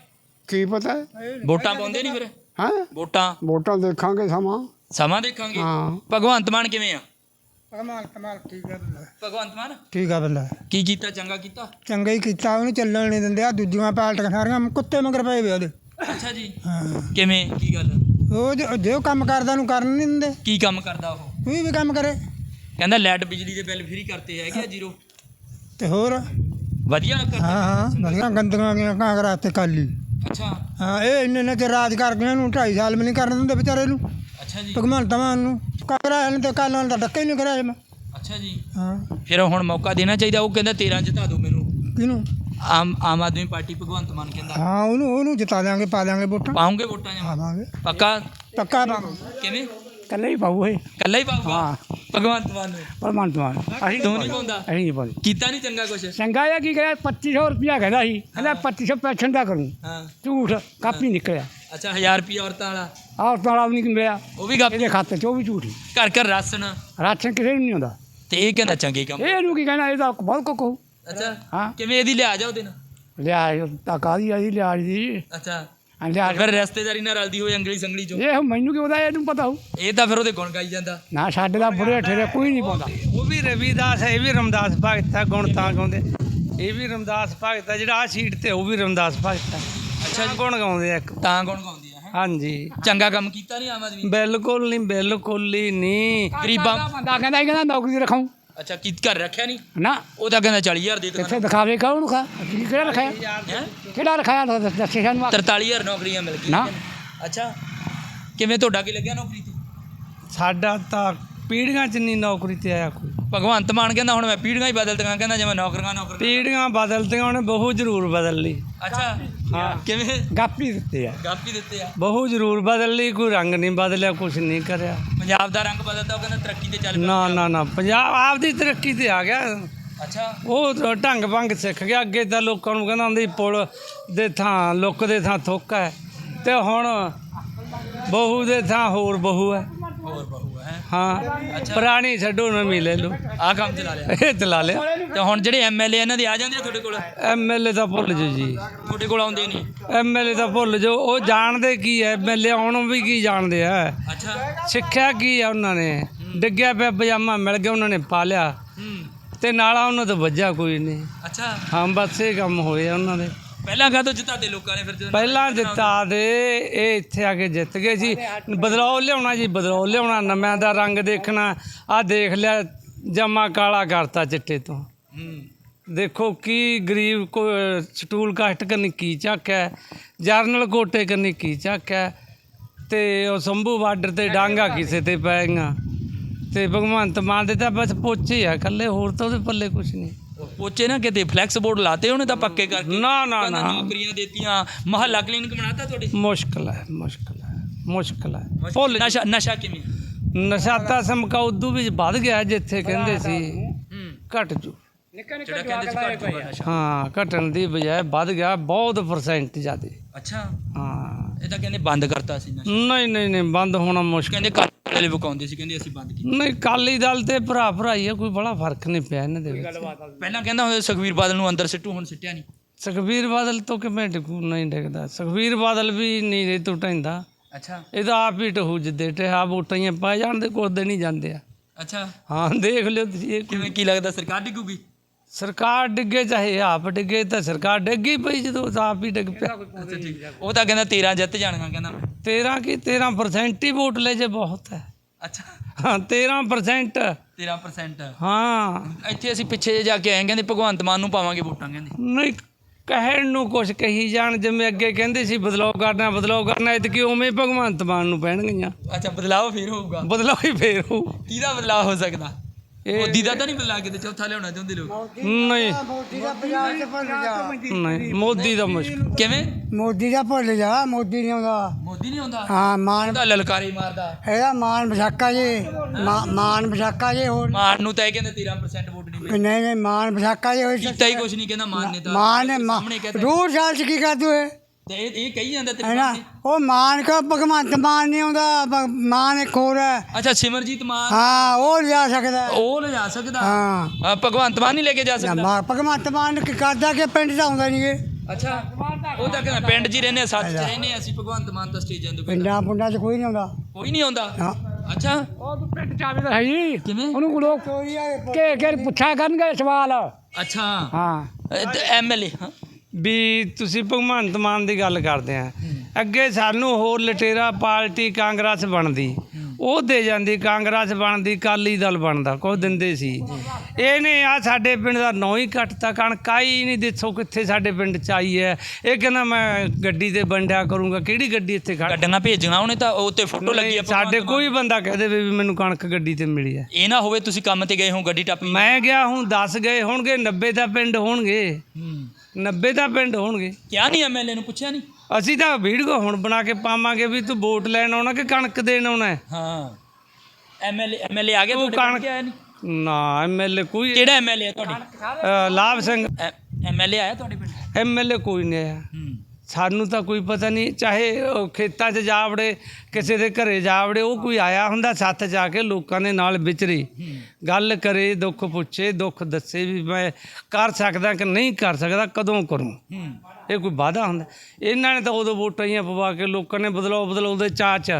[SPEAKER 7] ਕੀ ਪਤਾ?
[SPEAKER 2] ਵੋਟਾਂ ਪਾਉਂਦੇ ਨਹੀਂ ਫਿਰ?
[SPEAKER 7] ਹਾਂ?
[SPEAKER 2] ਵੋਟਾਂ?
[SPEAKER 7] ਵੋਟਾਂ ਦੇਖਾਂਗੇ ਸਮਾਂ।
[SPEAKER 2] ਸਮਾਂ ਦੇਖਾਂਗੇ?
[SPEAKER 7] ਹਾਂ।
[SPEAKER 2] ਭਗਵੰਤ ਮਾਨ ਕਿਵੇਂ ਆ?
[SPEAKER 5] ਕਮਾਲ ਕਮਾਲ ਠੀਕ ਹੈ
[SPEAKER 2] ਭਗਵੰਤ ਮਾਨ?
[SPEAKER 5] ਠੀਕ ਆ ਬੰਦਾ
[SPEAKER 2] ਕੀ ਕੀਤਾ ਚੰਗਾ ਕੀਤਾ?
[SPEAKER 5] ਚੰਗਾ ਹੀ ਕੀਤਾ ਉਹਨੂੰ ਚੱਲਣ ਨਹੀਂ ਦਿੰਦੇ। ਆ ਦੂਜੀਆਂ ਪਾਰਟੀਆਂ ਸਾਰੀਆਂ ਕੁੱਤੇ ਮਗਰ ਪਏ ਵੇ ਉਹਦੇ।
[SPEAKER 2] ਅੱਛਾ ਜੀ।
[SPEAKER 5] ਹਾਂ।
[SPEAKER 2] ਕਿਵੇਂ? ਕੀ ਗੱਲ?
[SPEAKER 5] ਉਹ ਜੋ- ਜੋ ਕੰਮ ਕਰਦਾ ਨੂੰ ਕਰਨ ਨਹੀਂ ਦਿੰਦੇ।
[SPEAKER 2] ਕੀ ਕੰਮ ਕਰਦਾ ਉਹ?
[SPEAKER 5] ਕੋਈ ਵੀ ਕੰਮ ਕਰੇ।
[SPEAKER 2] ਕਹਿੰਦਾ ਲੈਟ ਬਿਜਲੀ ਦੇ ਬਿੱਲ ਫ੍ਰੀ ਕਰਤੇ ਹੈਗੇ ਆ ਜ਼ੀਰੋ।
[SPEAKER 5] ਤੇ ਹੋਰ?
[SPEAKER 2] ਵਧੀਆ ਕਰ
[SPEAKER 5] ਹਾਂ ਹਾਂ ਬੜੀਆਂ ਗੰਦੀਆਂ ਗਈਆਂ ਕਾਂਗਰਸ ਤੇ ਕਾਲੀ
[SPEAKER 2] ਅੱਛਾ।
[SPEAKER 5] ਹਾਂ ਇਹ ਇੰਨੇ ਨੇ ਤੇ ਰਾਜ ਕਰ ਗਏ ਨੂੰ 2.5 ਸਾਲ ਵੀ ਨਹੀਂ ਕਰਨ ਦਿੰਦੇ ਵਿਚਾਰੇ ਨੂੰ।
[SPEAKER 2] ਅੱਛਾ ਜੀ।
[SPEAKER 5] ਭਗਵੰਤ ਮਾਨ ਨੂੰ। ਕਾਂਗਰਸ ਨੇ ਤੇ ਕਾਲਾਂ ਦਾ ਡੱਕਾ ਹੀ ਨਹੀਂ ਕਰਾਇਆ ਮੈਂ।
[SPEAKER 2] ਅੱਛਾ ਜੀ।
[SPEAKER 5] ਹਾਂ।
[SPEAKER 2] ਫਿਰ ਹੁਣ ਮੌਕਾ ਦੇਣਾ ਚਾਹੀਦਾ ਉਹ ਕਹਿੰਦਾ 13 ਜਿਤਾ ਦਿਓ ਮੈਨੂੰ।
[SPEAKER 5] ਕਿਹਨੂੰ?
[SPEAKER 2] ਆਮ ਆਮ ਆਦਮੀ ਪਾਰਟੀ ਭਗਵੰਤ ਮਾਨ ਕਹਿੰਦਾ।
[SPEAKER 5] ਹਾਂ ਉਹਨੂੰ ਉਹਨੂੰ ਜਿਤਾ ਦਿਆਂਗੇ ਪਾ ਦਿਆਂਗੇ ਵੋਟਾਂ।
[SPEAKER 2] ਪਾਉਂਗੇ ਵੋਟਾਂ ਜਮਾ
[SPEAKER 5] ਆਵਾਂਗੇ
[SPEAKER 2] ਪੱਕਾ?
[SPEAKER 5] ਪੱਕਾ ਪਾਵਾਂਗੇ।
[SPEAKER 2] ਕਿਵੇਂ?
[SPEAKER 8] ਕੱਲੇ ਹੀ ਪਾਉ ਇਹ
[SPEAKER 2] ਕੱਲਾ ਹੀ ਪਾਊਗਾ? ਭਗਵੰਤ ਮਾਨ ਨੂੰ?
[SPEAKER 8] ਭਗਵੰਤ ਮਾਨ। ਅਸੀਂ
[SPEAKER 2] ਤੂੰ ਨਹੀਂ ਪਾਉਂਦਾ?
[SPEAKER 8] ਅਸੀਂ ਨਹੀਂ ਪਾਉਂਦੇ।
[SPEAKER 2] ਕੀਤਾ ਨਹੀਂ ਚੰਗਾ ਕੁਛ?
[SPEAKER 8] ਚੰਗਾ ਇਹ ਕੀ ਕਰਿਆ? 2500 ਰੁਪਇਆ ਕਹਿੰਦਾ ਸੀ। ਕਹਿੰਦਾ 2500 ਪੈਨਸ਼ਨ ਦਾ ਕਰੂੰ।
[SPEAKER 2] ਹਾਂ।
[SPEAKER 8] ਝੂਠ ਕਾਪੀ ਨਿਕਲਿਆ।
[SPEAKER 2] ਅੱਛਾ 1000 ਰੁਪਏ ਔਰਤਾਂ ਵਾਲਾ।
[SPEAKER 8] ਔਰਤਾਂ ਵਾਲਾ ਵੀ ਨਹੀਂ ਮਿਲਿਆ।
[SPEAKER 2] ਉਹ ਵੀ ਗੱਪ
[SPEAKER 8] ਇਹਦੇ ਖਾਤੇ 'ਚ ਉਹ ਵੀ ਝੂਠ ਹੀ।
[SPEAKER 2] ਘਰ ਘਰ ਰਾਸ਼ਨ।
[SPEAKER 8] ਰਾਸ਼ਨ ਕਿਸੇ ਨੂੰ ਨਹੀਂ ਆਉਂਦਾ।
[SPEAKER 2] ਤੇ ਇਹ ਕਹਿੰਦਾ ਚੰਗੇ ਕੰਮ
[SPEAKER 8] ਇਹ ਨੂੰ ਕੀ ਕਹਿਣਾ? ਇਹ ਤਾਂ ਬਹੁਤ ਕੋ ਕਹੂ
[SPEAKER 2] ਅੱਛਾ।
[SPEAKER 8] ਹਾਂ।
[SPEAKER 2] ਕਿਵੇਂ ਇਹਦੀ ਲਿਆ ਜਾ ਉਹਦੇ ਨਾਲ?
[SPEAKER 8] ਲਿਆ ਤਾਂ ਕਾਦੀ ਆਈ ਲਿਆ ਦੀ।
[SPEAKER 2] ਅੱਛਾ।
[SPEAKER 8] ਹਾਂ, ਲਿਆ
[SPEAKER 2] ਫਿਰ ਰਿਸ਼ਤੇਦਾਰੀ ਨਾਲ ਰਲਦੀ ਹੋਈ ਅੰਗਲੀ ਸੰਗਲੀ ਚੋਂ।
[SPEAKER 8] ਇਹ ਮੈਨੂੰ ਕੀ ਪਤਾ ਇਹਨੂੰ ਪਤਾ ਹੋ
[SPEAKER 2] ਇਹ ਤਾਂ ਫਿਰ ਉਹਦੇ ਗੁਣ ਗਾਈ ਜਾਂਦਾ।
[SPEAKER 8] ਨਾ ਸਾਡੇ ਦਾ ਬੁੜੇ ਠੇਰੇ ਕੋਈ ਨਹੀਂ ਪਾਉਂਦਾ।
[SPEAKER 3] ਉਹ ਵੀ ਰਵੀਦਾਸ ਹੈ ਇਹ ਵੀ ਰਮਦਾਸ ਭਗਤ ਹੈ ਗੁਣ ਤਾਂ ਗਾਉਂਦੇ। ਇਹ ਵੀ ਰਮਦਾਸ ਭਗਤ ਹੈ ਜਿਹੜਾ ਆ ਸੀਟ ਤੇ ਉਹ ਵੀ ਰਮਦਾਸ ਭਗਤ ਹੈ। ਅੱਛਾ ਜੀ। ਗੁਣ ਗਾਉਂਦੇ ਆ ਇੱਕ।
[SPEAKER 2] ਤਾਂ ਗੁਣ ਗਾਉਂਦੀ ਆ ਹੈ?
[SPEAKER 3] ਹਾਂਜੀ।
[SPEAKER 2] ਚੰਗਾ ਕੰਮ ਕੀਤਾ ਨਹੀਂ ਆਮ ਆਦਮੀ
[SPEAKER 3] ਬਿਲਕੁਲ ਨਹੀਂ ਬਿਲਕੁਲ ਹੀ ਨਹੀਂ
[SPEAKER 2] ਗਰੀਬਾਂ
[SPEAKER 8] ਬੰਦਾ ਕਹਿੰਦਾ ਇਹ ਕਹਿੰਦਾ ਨੌਕਰੀ ਰੱਖਾਂ
[SPEAKER 2] ਅੱਛਾ ਕੀ ਘਰ ਰੱਖਿਆ ਨਹੀਂ?
[SPEAKER 8] ਨਾ।
[SPEAKER 2] ਉਹ ਤਾਂ ਕਹਿੰਦਾ 40000 ਦੇ
[SPEAKER 8] ਕਿੱਥੇ
[SPEAKER 2] ਦੇਣਾ
[SPEAKER 8] ਦਿਖਾਵੇ ਕੌਣ ਖਾ? ਕਿਹੜਾ ਰਖਾਇਆ ਕਿਹੜਾ ਰਖਾਇਆ ਦੱਸ- ਦੱਸੇ ਸਾਨੂੰ
[SPEAKER 2] 43000 ਨੌਕਰੀਆਂ ਮਿਲ ਗਈਆਂ।
[SPEAKER 8] ਨਾ।
[SPEAKER 2] ਅੱਛਾ ਕਿਵੇਂ ਤੁਹਾਡਾ ਕੀ ਲੱਗਿਆ ਨੌਕਰੀ ਤੇ?
[SPEAKER 3] ਸਾਡਾ ਤਾਂ ਪੀੜ੍ਹੀਆਂ 'ਚ ਨਹੀਂ ਨੌਕਰੀ ਤੇ ਆਇਆ ਕੋਈ।
[SPEAKER 2] ਭਗਵੰਤ ਮਾਨ ਕਹਿੰਦਾ ਹੁਣ ਮੈਂ ਪੀੜ੍ਹੀਆਂ ਹੀ ਬਦਲਦੀਆਂ ਕਹਿੰਦਾ ਜਿਵੇਂ ਨੌਕਰੀਆਂ ਨੌਕਰੀਆਂ
[SPEAKER 3] ਪੀੜ੍ਹੀਆਂ ਬਦਲਦੀਆਂ ਉਹਨੇ ਬਹੁ ਜ਼ਰੂਰ ਬਦਲ ਲਈ
[SPEAKER 2] ਅੱਛਾ।
[SPEAKER 3] ਹਾਂ।
[SPEAKER 2] ਕਿਵੇਂ?
[SPEAKER 8] ਗਾਪੀ ਦਿੱਤੇ ਆ।
[SPEAKER 2] ਗਾਪੀ ਦਿੱਤੇ ਆ।
[SPEAKER 3] ਬਹੁ ਜ਼ਰੂਰ ਬਦਲ ਲਈ ਕੋਈ ਰੰਗ ਨਹੀਂ ਬਦਲਿਆ ਕੁਝ ਨਹੀਂ ਕਰਿਆ।
[SPEAKER 2] ਪੰਜਾਬ ਦਾ ਰੰਗ ਬਦਲਦਾ ਉਹ ਕਹਿੰਦਾ ਤਰੱਕੀ ਤੇ ਚੱਲ ਪਿਆ।
[SPEAKER 3] ਨਾ ਨਾ ਨਾ ਪੰਜਾਬ ਆਪਦੀ ਤਰੱਕੀ ਤੇ ਆ ਗਿਆ।
[SPEAKER 2] ਅੱਛਾ।
[SPEAKER 3] ਉਹ ਢੰਗ ਭੰਗ ਸਿੱਖ ਗਿਆ ਅੱਗੇ ਤਾਂ ਲੋਕਾਂ ਨੂੰ ਕਹਿੰਦਾ ਹੁੰਦੀ ਪੁਲ ਦੇ ਥਾਂ ਲੁੱਕ ਦੇ ਥਾਂ ਥੁੱਕ ਹੈ। ਤੇ ਹੁਣ ਬਹੂ ਦੇ ਥਾਂ ਹੋਰ ਬਹੂ ਹੈ।
[SPEAKER 2] ਹੈ
[SPEAKER 3] ਪੁਰਾਣੀ ਛੱਡੋ ਨਵੀਂ ਲੈ ਲਓ
[SPEAKER 2] ਆ ਕੰਮ ਚਲਾ ਲਿਆ।
[SPEAKER 3] ਇਹ ਚਲਾ ਲਿਆ।
[SPEAKER 2] ਤੇ ਹੁਣ ਜਿਹੜੇ ਐਮਐਲਏ ਇਹਨਾਂ ਦੇ ਆ ਜਾਂਦੇ ਆ ਤੁਹਾਡੇ ਕੋਲ?
[SPEAKER 3] ਐਮਐਲਏ ਤਾਂ ਭੁੱਲ ਜਾਓ ਜੀ।
[SPEAKER 2] ਤੁਹਾਡੇ ਕੋਲ ਆਉਂਦੇ ਨਹੀਂ।
[SPEAKER 3] ਐਮਐਲਏ ਤਾਂ ਭੁੱਲ ਜਾਓ। ਉਹ ਜਾਣਦੇ ਕੀ ਹੈ ਐਮਐਲਏ ਆਉਣੋਂ ਵੀ ਕੀ ਜਾਣਦੇ ਆ?
[SPEAKER 2] ਅੱਛਾ।
[SPEAKER 3] ਸਿੱਖਿਆ ਕੀ ਆ ਉਹਨਾਂ ਨੇ? ਡਿੱਗਿਆ ਪਿਆ ਪਜਾਮਾ ਮਿਲ ਗਿਆ ਉਹਨਾਂ ਨੇ ਪਾ ਲਿਆ ਤੇ ਨਾਲਾ ਉਹਨਾਂ ਤੋਂ ਵੱਜਾ ਕੋਈ ਨਹੀਂ।
[SPEAKER 2] ਅੱਛਾ।
[SPEAKER 3] ਹਾਂ ਬਸ ਇਹ ਕੰਮ ਹੋਏ ਆ ਉਹਨਾਂ ਦੇ।
[SPEAKER 2] ਪਹਿਲਾਂ ਕਾਹਤੋਂ ਜਿਤਾਦੇ ਲੋਕਾਂ ਨੇ ਫਿਰ ਜਦੋਂ
[SPEAKER 3] ਪਹਿਲਾਂ ਜਿੱਤਾ ਦੇ ਇਹ ਇੱਥੇ ਆ ਕੇ ਜਿੱਤ ਗਏ ਸੀ ਬਦਲਾਅ ਲਿਆਉਣਾ ਜੀ ਬਦਲਾਅ ਲਿਆਉਣਾ ਨਵਿਆਂ ਦਾ ਰੰਗ ਦੇਖਣਾ। ਆ ਦੇਖ ਲਿਆ ਜਮਾ ਕਾਲਾ ਕਰਤਾ ਚਿੱਟੇ ਤੋਂ।
[SPEAKER 2] ਹੂੰ।
[SPEAKER 3] ਦੇਖੋ ਕੀ ਗਰੀਬ ਕੋ ਸਟੂਲ ਕਾਸਟ ਕਰਨੀ ਕੀ ਚੱਕ ਹੈ ਜਰਨਲ ਕੋਟੇ ਕਰਨੀ ਕੀ ਚੱਕ ਹੈ ਤੇ ਉਹ ਸੰਭੂ ਬਾਰਡਰ ਤੇ ਡਾਂਗਾ ਕਿਸੇ ਤੇ ਪੈ ਗਈਆਂ। ਤੇ ਭਗਵੰਤ ਮਾਨ ਦੇ ਤਾਂ ਬਸ ਪੋਚੇ ਆ ਇਕੱਲੇ ਹੋਰ ਤਾਂ ਉਹਦੇ ਪੱਲੇ ਕੁਝ ਨਹੀਂ।
[SPEAKER 2] ਪੋਚੇ ਨਾ ਕਿਤੇ ਫਲੈਕਸ ਬੋਰਡ ਲਾਤੇ ਉਹਨੇ ਤਾਂ ਪੱਕੇ ਕਰਕੇ।
[SPEAKER 3] ਨਾ ਨਾ ਨਾ।
[SPEAKER 2] ਨੌਕਰੀਆਂ ਦਿੱਤੀਆਂ। ਮਹੱਲਾ ਕਲੀਨਿਕ ਬਣਾਤਾ ਤੁਹਾਡੇ?
[SPEAKER 3] ਮੁਸ਼ਕਲ ਹੈ ਮੁਸ਼ਕਲ ਹੈ ਮੁਸ਼ਕਲ ਹੈ। ਭੁੱਲ
[SPEAKER 2] ਨਸ਼ਾ ਨਸ਼ਾ ਕਿਵੇਂ?
[SPEAKER 3] ਨਸ਼ਾ ਤਾਂ ਸਮਕਾ ਉਦੋਂ ਵੀ ਵੱਧ ਗਿਆ ਜਿੱਥੇ ਕਹਿੰਦੇ ਸੀ
[SPEAKER 2] ਹੂੰ।
[SPEAKER 3] ਘਟ ਜੂ।
[SPEAKER 2] ਜਿਹੜਾ ਕਹਿੰਦੇ ਸੀ ਘੱਟ ਜੂਗਾ ਨਸ਼ਾ।
[SPEAKER 3] ਹਾਂ ਘਟਣ ਦੀ ਬਜਾਏ ਵੱਧ ਗਿਆ ਬਹੁਤ ਪਰਸੈਂਟ ਜ਼ਿਆਦੇ।
[SPEAKER 2] ਅੱਛਾ।
[SPEAKER 3] ਹਾਂ।
[SPEAKER 2] ਇਹ ਤਾਂ ਕਹਿੰਦੇ ਬੰਦ ਕਰਤਾ ਸੀ ਨਸ਼ਾ।
[SPEAKER 3] ਨਹੀਂ ਨਹੀਂ ਨਹੀਂ ਬੰਦ ਹੋਣਾ ਮੁਸ਼ਕਲ।
[SPEAKER 2] ਕਹਿੰਦੇ ਵਾਲੇ ਵਿਕਾਉਂਦੇ ਸੀ ਕਹਿੰਦੇ ਅਸੀਂ ਬੰਦ ਕੀਤਾ।
[SPEAKER 3] ਨਹੀਂ ਕਾਲੀ ਦਲ ਤੇ ਭਰਾ ਭਰਾਈ ਆ ਕੋਈ ਬੜਾ ਫ਼ਰਕ ਨਹੀਂ ਪਿਆ ਇਹਨਾਂ ਦੇ ਵਿੱਚ।
[SPEAKER 2] ਪਹਿਲਾਂ ਕਹਿੰਦਾ ਹੁੰਦਾ ਸੁਖਵੀਰ ਬਾਦਲ ਨੂੰ ਅੰਦਰ ਸਿੱਟੂ ਹੁਣ ਸਿੱਟਿਆ ਨਹੀਂ।
[SPEAKER 3] ਸੁਖਬੀਰ ਬਾਦਲ ਤੋਂ ਕਿਵੇਂ ਟਿਕੂ ਨਹੀਂ ਡਿੱਗਦਾ। ਸੁਖਬੀਰ ਬਾਦਲ ਵੀ ਨਹੀਂ ਰੇ ਤੋਂ ਟੈਂਦਾ
[SPEAKER 2] ਅੱਛਾ।
[SPEAKER 3] ਇਹ ਤਾਂ ਆਪ ਹੀ ਟਹੂ ਜਿੱਦੇ ਟਿਹਾ ਵੋਟਾਂ ਪਾ ਜਾਂਦੇ ਕੁਛ ਦੇ ਨਹੀਂ ਜਾਂਦੇ ਆ।
[SPEAKER 2] ਅੱਛਾ।
[SPEAKER 3] ਹਾਂ ਦੇਖ ਲਿਓ ਤੁਸੀਂ ਇਹ
[SPEAKER 2] ਕਿਵੇਂ ਕੀ ਲੱਗਦਾ ਸਰਕਾਰ ਡਿੱਗੂਗੀ?
[SPEAKER 3] ਸਰਕਾਰ ਡਿੱਗੇ ਚਾਹੇ ਆਪ ਡਿੱਗੇ ਤਾਂ ਸਰਕਾਰ ਡਿੱਗੀ ਪਈ ਜਦੋਂ ਆਪ ਹੀ ਡਿੱਗ ਪਿਆ।
[SPEAKER 2] ਅੱਛਾ ਠੀਕ ਉਹ ਤਾਂ ਕਹਿੰਦਾ 13 ਜਿੱਤ ਜਾਣਗਾ ਕਹਿੰਦਾ
[SPEAKER 3] 13 ਕੀ? 13% ਹੀ ਵੋਟ ਲੈ ਜੇ ਬਹੁਤ ਹੈ।
[SPEAKER 2] ਅੱਛਾ।
[SPEAKER 3] ਹਾਂ 13%
[SPEAKER 2] 13%
[SPEAKER 3] ਹਾਂ।
[SPEAKER 2] ਇੱਥੇ ਅਸੀਂ ਪਿੱਛੇ ਜਿਹੇ ਜਾ ਕੇ ਆਏ ਕਹਿੰਦੇ ਭਗਵੰਤ ਮਾਨ ਨੂੰ ਪਾਵਾਂਗੇ ਵੋਟਾਂ ਕਹਿੰਦੇ।
[SPEAKER 3] ਨਹੀਂ ਕਹਿਣ ਨੂੰ ਕੁਝ ਕਹੀ ਜਾਣ ਜਿਵੇਂ ਅੱਗੇ ਕਹਿੰਦੇ ਸੀ ਬਦਲਾਅ ਕਰਨਾ ਬਦਲਾਅ ਕਰਨਾ ਇਹ ਕਿ ਉਵੇਂ ਭਗਵੰਤ ਮਾਨ ਨੂੰ ਪੈਣਗੀਆਂ।
[SPEAKER 2] ਅੱਛਾ ਬਦਲਾਅ ਫੇਰ ਹੋਊਗਾ।
[SPEAKER 3] ਬਦਲਾਅ ਹੀ ਫੇਰ ਹੋਊ।
[SPEAKER 2] ਕਿਹਦਾ ਬਦਲਾਅ ਹੋ ਸਕਦਾ? ਮੋਦੀ ਦਾ ਤਾਂ ਨਹੀਂ ਬਦਲਾ ਕੇ ਤੇ ਚੌਥਾ ਲਿਆਉਣਾ ਚਾਹੁੰਦੇ ਲੋਕ।
[SPEAKER 3] ਨਹੀਂ। ਨਹੀਂ ਮੋਦੀ ਦਾ ਮੁਸ਼ਕਲ
[SPEAKER 2] ਕਿਵੇਂ?
[SPEAKER 8] ਮੋਦੀ ਦਾ ਭੁੱਲ ਜਾ ਮੋਦੀ ਨਹੀਂ ਆਉਂਦਾ।
[SPEAKER 2] ਮੋਦੀ ਨਹੀਂ ਆਉਂਦਾ?
[SPEAKER 8] ਹਾਂ ਮਾਨ
[SPEAKER 2] ਉਹਦਾ ਲਲਕਾਰੇ ਮਾਰਦਾ।
[SPEAKER 8] ਇਹਦਾ ਮਾਨ ਬਸਾਕਾ ਜੀ ਮਾ- ਮਾਨ ਬਸਾਕਾ ਜੀ ਹੋਰ।
[SPEAKER 2] ਮਾਨ ਨੂੰ ਤਾਂ ਇਹ ਕਹਿੰਦੇ 13% ਵੋਟ ਨਹੀਂ ਪਈ
[SPEAKER 8] ਨਹੀਂ ਨਹੀਂ ਮਾਨ ਬਸਾਕਾ ਜੀ ਹੋਈ
[SPEAKER 2] ਕੀਤਾ ਹੀ ਕੁਝ ਨਹੀਂ ਕਹਿੰਦਾ ਮਾਨ ਨੇ ਤਾਂ।
[SPEAKER 8] ਮਾਨ ਨੇ
[SPEAKER 2] ਸਾਹਮਣੇ ਕਹਿੰਦਾ
[SPEAKER 8] ਡੂਢ ਸਾਲ ਚ ਕੀ ਕਰ ਦੂ ਇਹ?
[SPEAKER 2] ਤੇ ਇਹ ਇਹ ਕਹੀ ਜਾਂਦਾ ਤੇਰੇ
[SPEAKER 8] ਹੈ ਨਾ
[SPEAKER 2] ਸਾਹਮਣੇ?
[SPEAKER 8] ਉਹ ਮਾਨ ਕੋ ਭਗਵੰਤ ਮਾਨ ਨਹੀਂ ਆਉਂਦਾ ਭ- ਮਾਨ ਇੱਕ ਹੋਰ ਹੈ।
[SPEAKER 2] ਅੱਛਾ ਸਿਮਰਜੀਤ ਮਾਨ।
[SPEAKER 8] ਹਾਂ ਉਹ ਲਿਆ ਸਕਦਾ ਹੈ।
[SPEAKER 2] ਉਹ ਲਿਜਾ ਸਕਦਾ?
[SPEAKER 8] ਹਾਂ।
[SPEAKER 2] ਹਾਂ, ਭਗਵੰਤ ਮਾਨ ਨਹੀਂ ਲੈ ਕੇ ਜਾ
[SPEAKER 8] ਨਾ,
[SPEAKER 2] ਸਕਦਾ?
[SPEAKER 8] ਮਾ- ਭਗਵੰਤ ਮਾਨ ਕੀ ਕਰਦਾ ਕਿ ਪਿੰਡ ਦਾ ਆਉਂਦਾ ਨਹੀਂ ਇਹ?
[SPEAKER 2] ਅੱਛਾ ਉਹ ਤਾਂ ਕਹਿੰਦਾ ਪਿੰਡ 'ਚ ਹੀ ਰਹਿੰਦੇ ਆ ਸੱਚ 'ਚ ਰਹਿੰਦੇ ਆ ਅਸੀਂ ਭਗਵੰਤ ਮਾਨ ਤਾਂ ਸਟੇਜਾਂ ਤੋਂ
[SPEAKER 8] ਪਿੰਡਾਂ ਪੁੰਡਾਂ ਚ ਕੋਈ ਨਹੀਂ ਆਉਂਦਾ।
[SPEAKER 2] ਕੋਈ ਨਹੀਂ ਆਉਂਦਾ?
[SPEAKER 8] ਹਾਂ।
[SPEAKER 2] ਅੱਛਾ।
[SPEAKER 8] ਉਹ ਤੂੰ ਪਿੰਡ ਚ ਆਵੇ ਤਾਂ ਹੈ ਜੀ।
[SPEAKER 2] ਕਿਵੇਂ?
[SPEAKER 8] ਉਹਨੂੰ ਲੋਕ ਕੇ ਕੇ ਪੁੱਛਿਆ ਕਰਨਗੇ ਸਵਾਲ।
[SPEAKER 2] ਅੱਛਾ।
[SPEAKER 8] ਹਾਂ।
[SPEAKER 2] ਐਮਐਲਏ ਹਾਂ।
[SPEAKER 3] ਵੀ ਤੁਸੀਂ ਭਗਵੰਤ ਮਾਨ ਦੀ ਗੱਲ ਕਰਦੇ ਆ। ਅੱਗੇ ਸਾਨੂੰ ਹੋਰ ਲਟੇਰਾ ਪਾਰਟੀ ਕਾਂਗਰਸ ਬਣਦੀ। ਉਹ ਦੇ ਜਾਂਦੀ ਕਾਂਗਰਸ ਬਣਦੀ ਕਾਲੀ ਦਲ ਬਣਦਾ ਕੁਝ ਦਿੰਦੇ ਸੀ। ਇਹਨੇ ਆ ਸਾਡੇ ਪਿੰਡ ਦਾ ਨਾਂ ਹੀ ਕੱਟਤਾ ਕਣਕ ਆਈ ਨਹੀਂ ਦੇਖੋ ਕਿੱਥੇ ਸਾਡੇ ਪਿੰਡ ਚ ਆਈ ਹੈ। ਇਹ ਕਹਿੰਦਾ ਮੈਂ ਗੱਡੀ ਤੇ ਵੰਡਿਆ ਕਰੂੰਗਾ ਕਿਹੜੀ ਗੱਡੀ ਇੱਥੇ ਖੜ
[SPEAKER 2] ਗੱਡੀਆਂ ਭੇਜਣਾ ਉਹਨੇ ਤਾਂ ਉਹ ਤੇ ਫੋਟੋ ਲੱਗੀ ਆ
[SPEAKER 3] ਸਾਡੇ ਕੋਈ ਬੰਦਾ ਕਹਿ ਦੇਵੇ ਵੀ ਮੈਨੂੰ ਕਣਕ ਗੱਡੀ ਤੇ ਮਿਲੀ ਹੈ।
[SPEAKER 2] ਇਹ ਨਾ ਹੋਵੇ ਤੁਸੀਂ ਕੰਮ ਤੇ ਗਏ ਹੋ ਗੱਡੀ ਟੱਪ
[SPEAKER 3] ਮੈਂ ਗਿਆ ਹੁਣ 10 ਗਏ ਹੋਣਗੇ 90 ਦਾ ਪਿੰਡ ਹੋਣਗੇ।
[SPEAKER 2] ਹੂੰ।
[SPEAKER 3] 90 ਦਾ ਪਿੰਡ ਹੋਣਗੇ।
[SPEAKER 2] ਕਿਆ ਨਹੀਂ ਐਮਐਲਏ ਨੂੰ ਪੁੱਛਿਆ ਨਹੀਂ?
[SPEAKER 3] ਅਸੀਂ ਤਾਂ ਵੀਡੀਓ ਹੁਣ ਬਣਾ ਕੇ ਪਾਵਾਂਗੇ ਵੀ ਤੂੰ ਵੋਟ ਲੈਣ ਆਉਣਾ ਕਿ ਕਣਕ ਦੇਣ ਆਉਣਾ ਹੈ?
[SPEAKER 2] ਹਾਂ। ਐਮਐਲਏ ਐਮਐਲਏ ਆ ਗਿਆ
[SPEAKER 3] ਤੂੰ
[SPEAKER 2] ਤੁਹਾਡੇ
[SPEAKER 3] ਕਣਕ
[SPEAKER 2] ਪਿੰਡ ਆਇਆ ਨਹੀਂ?
[SPEAKER 3] ਨਾ ਐਮਐਲਏ ਕੋਈ
[SPEAKER 2] ਕਿਹੜਾ ਐਮਐਲਏ ਤੁਹਾਡੇ?
[SPEAKER 3] ਅ, ਲਾਭ ਸਿੰਘ।
[SPEAKER 2] ਐਮਐਲਏ ਆਇਆ ਤੁਹਾਡੇ ਪਿੰਡ?
[SPEAKER 3] ਐਮਐਲਏ ਕੋਈ ਨਹੀਂ ਆਇਆ।
[SPEAKER 2] ਹੂੰ।
[SPEAKER 3] ਸਾਨੂੰ ਤਾਂ ਕੋਈ ਪਤਾ ਨਹੀਂ ਚਾਹੇ ਉਹ ਖੇਤਾਂ 'ਚ ਜਾ ਵੜੇ ਕਿਸੇ ਦੇ ਘਰੇ ਜਾ ਵੜੇ ਉਹ ਕੋਈ ਆਇਆ ਹੁੰਦਾ ਸੱਥ ਜਾ ਕੇ ਲੋਕਾਂ ਦੇ ਨਾਲ ਵਿਚਰੇ। ਗੱਲ ਕਰੇ ਦੁੱਖ ਪੁੱਛੇ ਦੁੱਖ ਦੱਸੇ ਵੀ ਮੈਂ ਕਰ ਸਕਦਾ ਕਿ ਨਹੀਂ ਕਰ ਸਕਦਾ ਕਦੋਂ ਕਰੂੰ? ਇਹ ਕੋਈ ਵਾਅਦਾ ਹੁੰਦਾ। ਇਹਨਾਂ ਨੇ ਤਾਂ ਉਦੋਂ ਵੋਟਾਂ ਹੀ ਪਵਾ ਕੇ ਲੋਕਾਂ ਨੇ ਬਦਲਾਓ ਬਦਲਾਓ ਦੇ ਚਾਚ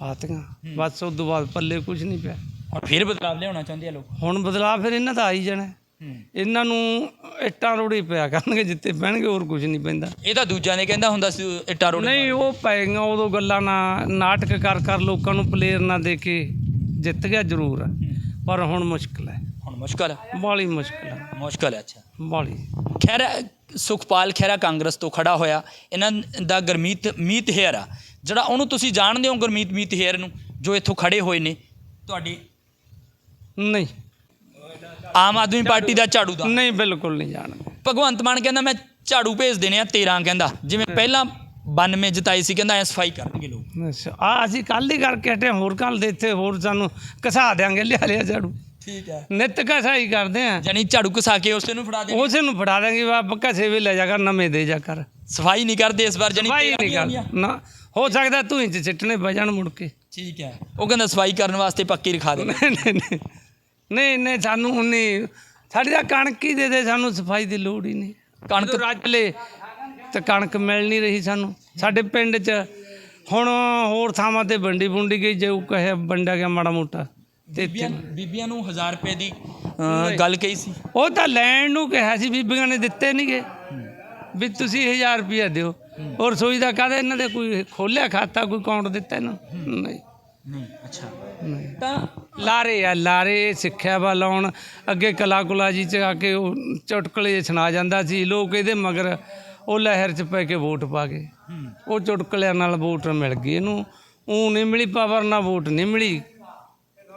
[SPEAKER 3] ਪਾਤੀਆਂ। ਬਸ ਉਸ ਤੋਂ ਬਾਅਦ ਪੱਲੇ ਕੁਝ ਨਹੀਂ ਪਿਆ।
[SPEAKER 2] ਹੁਣ ਫਿਰ ਬਦਲਾਵ ਲਿਆਉਣਾ ਚਾਹੁੰਦੇ ਆ ਲੋਕ?
[SPEAKER 3] ਹੁਣ ਬਦਲਾਅ ਫਿਰ ਇਹਨਾਂ ਦਾ ਆ ਹੀ ਜਾਣਾ। ਇਹਨਾਂ ਨੂੰ ਇੱਟਾਂ ਰੋੜੀ ਪਿਆ ਕਰਨਗੇ ਜਿੱਤੇ ਬਹਿਣਗੇ ਹੋਰ ਕੁਝ ਨਹੀਂ ਪੈਂਦਾ।
[SPEAKER 2] ਇਹ ਤਾਂ ਦੂਜਿਆਂ ਨੇ ਕਹਿੰਦਾ ਹੁੰਦਾ ਸੀ ਇੱਟਾਂ ਰੋੜੇ
[SPEAKER 3] ਨਹੀਂ ਉਹ ਪੈ ਗਈਆਂ ਉਦੋਂ ਗੱਲਾਂ ਨਾ ਨਾਟਕ ਕਰ ਕਰ ਲੋਕਾਂ ਨੂੰ ਪਲੇਅਰ ਨਾ ਦੇ ਕੇ ਜਿੱਤ ਗਿਆ ਜ਼ਰੂਰ। ਆ ਪਰ ਹੁਣ ਮੁਸ਼ਕਲ ਹੈ।
[SPEAKER 2] ਹੁਣ ਮੁਸ਼ਕਲ ਹੈ?
[SPEAKER 3] ਬਾਲੀ ਮੁਸ਼ਕਲ ਹੈ।
[SPEAKER 2] ਮੁਸ਼ਕਲ ਹੈ ਅੱਛਾ।
[SPEAKER 3] ਬਾਲੀ
[SPEAKER 2] ਖੈਰਾ ਸੁਖਪਾਲ ਖੈਰਾ ਕਾਂਗਰਸ ਤੋਂ ਖੜਾ ਹੋਇਆ। ਇਹਨਾਂ ਦਾ ਗਰਮੀਤ ਮੀਤ ਹੇਅਰ ਆ। ਜਿਹੜਾ ਉਹਨੂੰ ਤੁਸੀਂ ਜਾਣਦੇ ਹੋ ਗਰਮੀਤ ਮੀਤ ਹੇਅਰ ਨੂੰ ਜੋ ਇੱਥੋਂ ਖੜੇ ਹੋਏ ਨੇ ਤੁਹਾਡੀ
[SPEAKER 3] ਨਹੀਂ।
[SPEAKER 2] ਆਮ ਆਦਮੀ ਪਾਰਟੀ ਦਾ ਝਾੜੂ ਦਾ?
[SPEAKER 3] ਨਹੀਂ ਬਿਲਕੁਲ ਨਹੀਂ ਜਾਣਦੇ।
[SPEAKER 2] ਭਗਵੰਤ ਮਾਨ ਕਹਿੰਦਾ ਮੈਂ ਝਾੜੂ ਭੇਜ ਦੇਣੇ ਆ 13 ਕਹਿੰਦਾ। ਜਿਵੇਂ ਪਹਿਲਾਂ 92 ਜਿਤਾਈ ਸੀ ਕਹਿੰਦਾ ਐ ਸਫ਼ਾਈ ਕਰਨਗੇ ਲੋਕ।
[SPEAKER 3] ਆ ਅਸੀਂ ਕੱਲ ਹੀ ਕਰਕੇ ਹਟੇ ਹੋਰ ਕੱਲ ਦੇ ਇੱਥੇ ਹੋਰ ਸਾਨੂੰ ਘਸਾ ਦਿਆਂਗੇ ਲਿਆ ਲਿਆ ਝਾੜੂ।
[SPEAKER 2] ਠੀਕ ਹੈ।
[SPEAKER 3] ਨਿੱਤ ਘਸਾਈ ਕਰਦੇ ਆ।
[SPEAKER 2] ਯਾਨੀ ਝਾੜੂ ਘਸਾ ਕੇ ਉਸੇ ਨੂੰ ਫੜਾ ਦੇ
[SPEAKER 3] ਉਸੇ ਨੂੰ ਫੜਾ ਦਾਂਗੇ ਵਾ ਘਸੇ ਵੀ ਲੈ ਜਾ ਕਰ ਨਵੇਂ ਦੇ ਜਾ ਕਰ।
[SPEAKER 2] ਸਫ਼ਾਈ ਨਹੀਂ ਕਰਦੇ ਇਸ ਵਾਰ ਜਾਨੀ
[SPEAKER 3] ਸਫ਼ਾਈ
[SPEAKER 2] 13
[SPEAKER 3] ਨਹੀਂ। ਕਰ ਨਾ ਹੋ ਸਕਦਾ ਤੂੰ ਇੰਚ ਸਿੱਟਣੇ ਵਜਣ ਮੁੜ ਕੇ।
[SPEAKER 2] ਠੀਕ ਹੈ। ਉਹ ਕਹਿੰਦਾ ਸਫ਼ਾਈ ਕਰਨ ਵਾਸਤੇ ਪੱਕੀ ਰਖਾ ਦੇ।
[SPEAKER 3] ਨਹੀਂ ਨਹੀਂ। ਨਹੀਂ ਨਹੀਂ ਸਾਨੂੰ ਉਨੀ ਸਾਡੀ ਤਾਂ ਕਣਕ ਹੀ ਦੇ ਦੇ ਸਾਨੂੰ ਸਫ਼ਾਈ ਦੀ ਲੋੜ ਹੀ ਨਹੀਂ।
[SPEAKER 2] ਕਣਕ-
[SPEAKER 3] ਕਣਕ ਰੱਜ ਲੈ ਤੇ ਕਣਕ ਮਿਲ ਨਹੀਂ ਰਹੀ ਸਾਨੂੰ। ਸਾਡੇ ਪਿੰਡ 'ਚ ਹੁਣ ਹੋਰ ਥਾਵਾਂ ਤੇ ਵੰਡੀ ਬੁੰਡੀ ਗਈ ਜੇ ਉਹ ਕਹੇ ਵੰਡਿਆ ਗਿਆ ਮਾੜਾ ਮੋਟਾ। ਤੇ
[SPEAKER 2] ਬੀਬੀਆਂ ਬੀਬੀਆਂ ਨੂੰ 1000 ਰੁਪਏ ਦੀ ਅਹ, ਗੱਲ ਕਹੀ ਸੀ।
[SPEAKER 3] ਉਹ ਤਾਂ ਲੈਣ ਨੂੰ ਕਿਹਾ ਸੀ ਬੀਬੀਆਂ ਨੇ ਦਿੱਤੇ ਨਹੀਂਗੇ ਵੀ ਤੁਸੀਂ 1000 ਰੁਪਇਆ ਦਿਓ। ਔਰ ਰਸੋਈ ਦਾ ਕਾਹਦਾ ਇਹਨਾਂ ਦੇ ਕੋਈ ਖੋਲਿਆ ਖਾਤਾ ਕੋਈ ਅਕਾਊਂਟ ਦਿੱਤਾ ਇਹਨਾਂ ਨੂੰ? ਨਹੀਂ।
[SPEAKER 2] ਨਹੀਂ ਅੱਛਾ।
[SPEAKER 3] ਨਹੀਂ।
[SPEAKER 2] ਤਾਂ
[SPEAKER 3] ਲਾਰੇ ਆ ਲਾਰੇ ਸਿੱਖਿਆ ਵਾ ਲਾਉਣ ਅੱਗੇ ਕਲਾ ਕੁਲਾ ਜੀ ਚ ਆ ਕੇ ਉਹ ਚੁਟਕਲੇ ਸੁਣਾ ਜਾਂਦਾ ਸੀ। ਲੋਕ ਇਹਦੇ ਮਗਰ ਉਹ ਲਹਿਰ ਚ ਪੈ ਕੇ ਵੋਟ ਪਾ ਗਏ। ਉਹ ਚੁਟਕਲਿਆਂ ਨਾਲ ਵੋਟ ਮਿਲ ਗਈ। ਇਹਨੂੰ ਉਹ ਨਹੀਂ ਮਿਲੀ ਪਾਵਰ ਨਾਲ ਵੋਟ ਨਹੀਂ ਮਿਲੀ।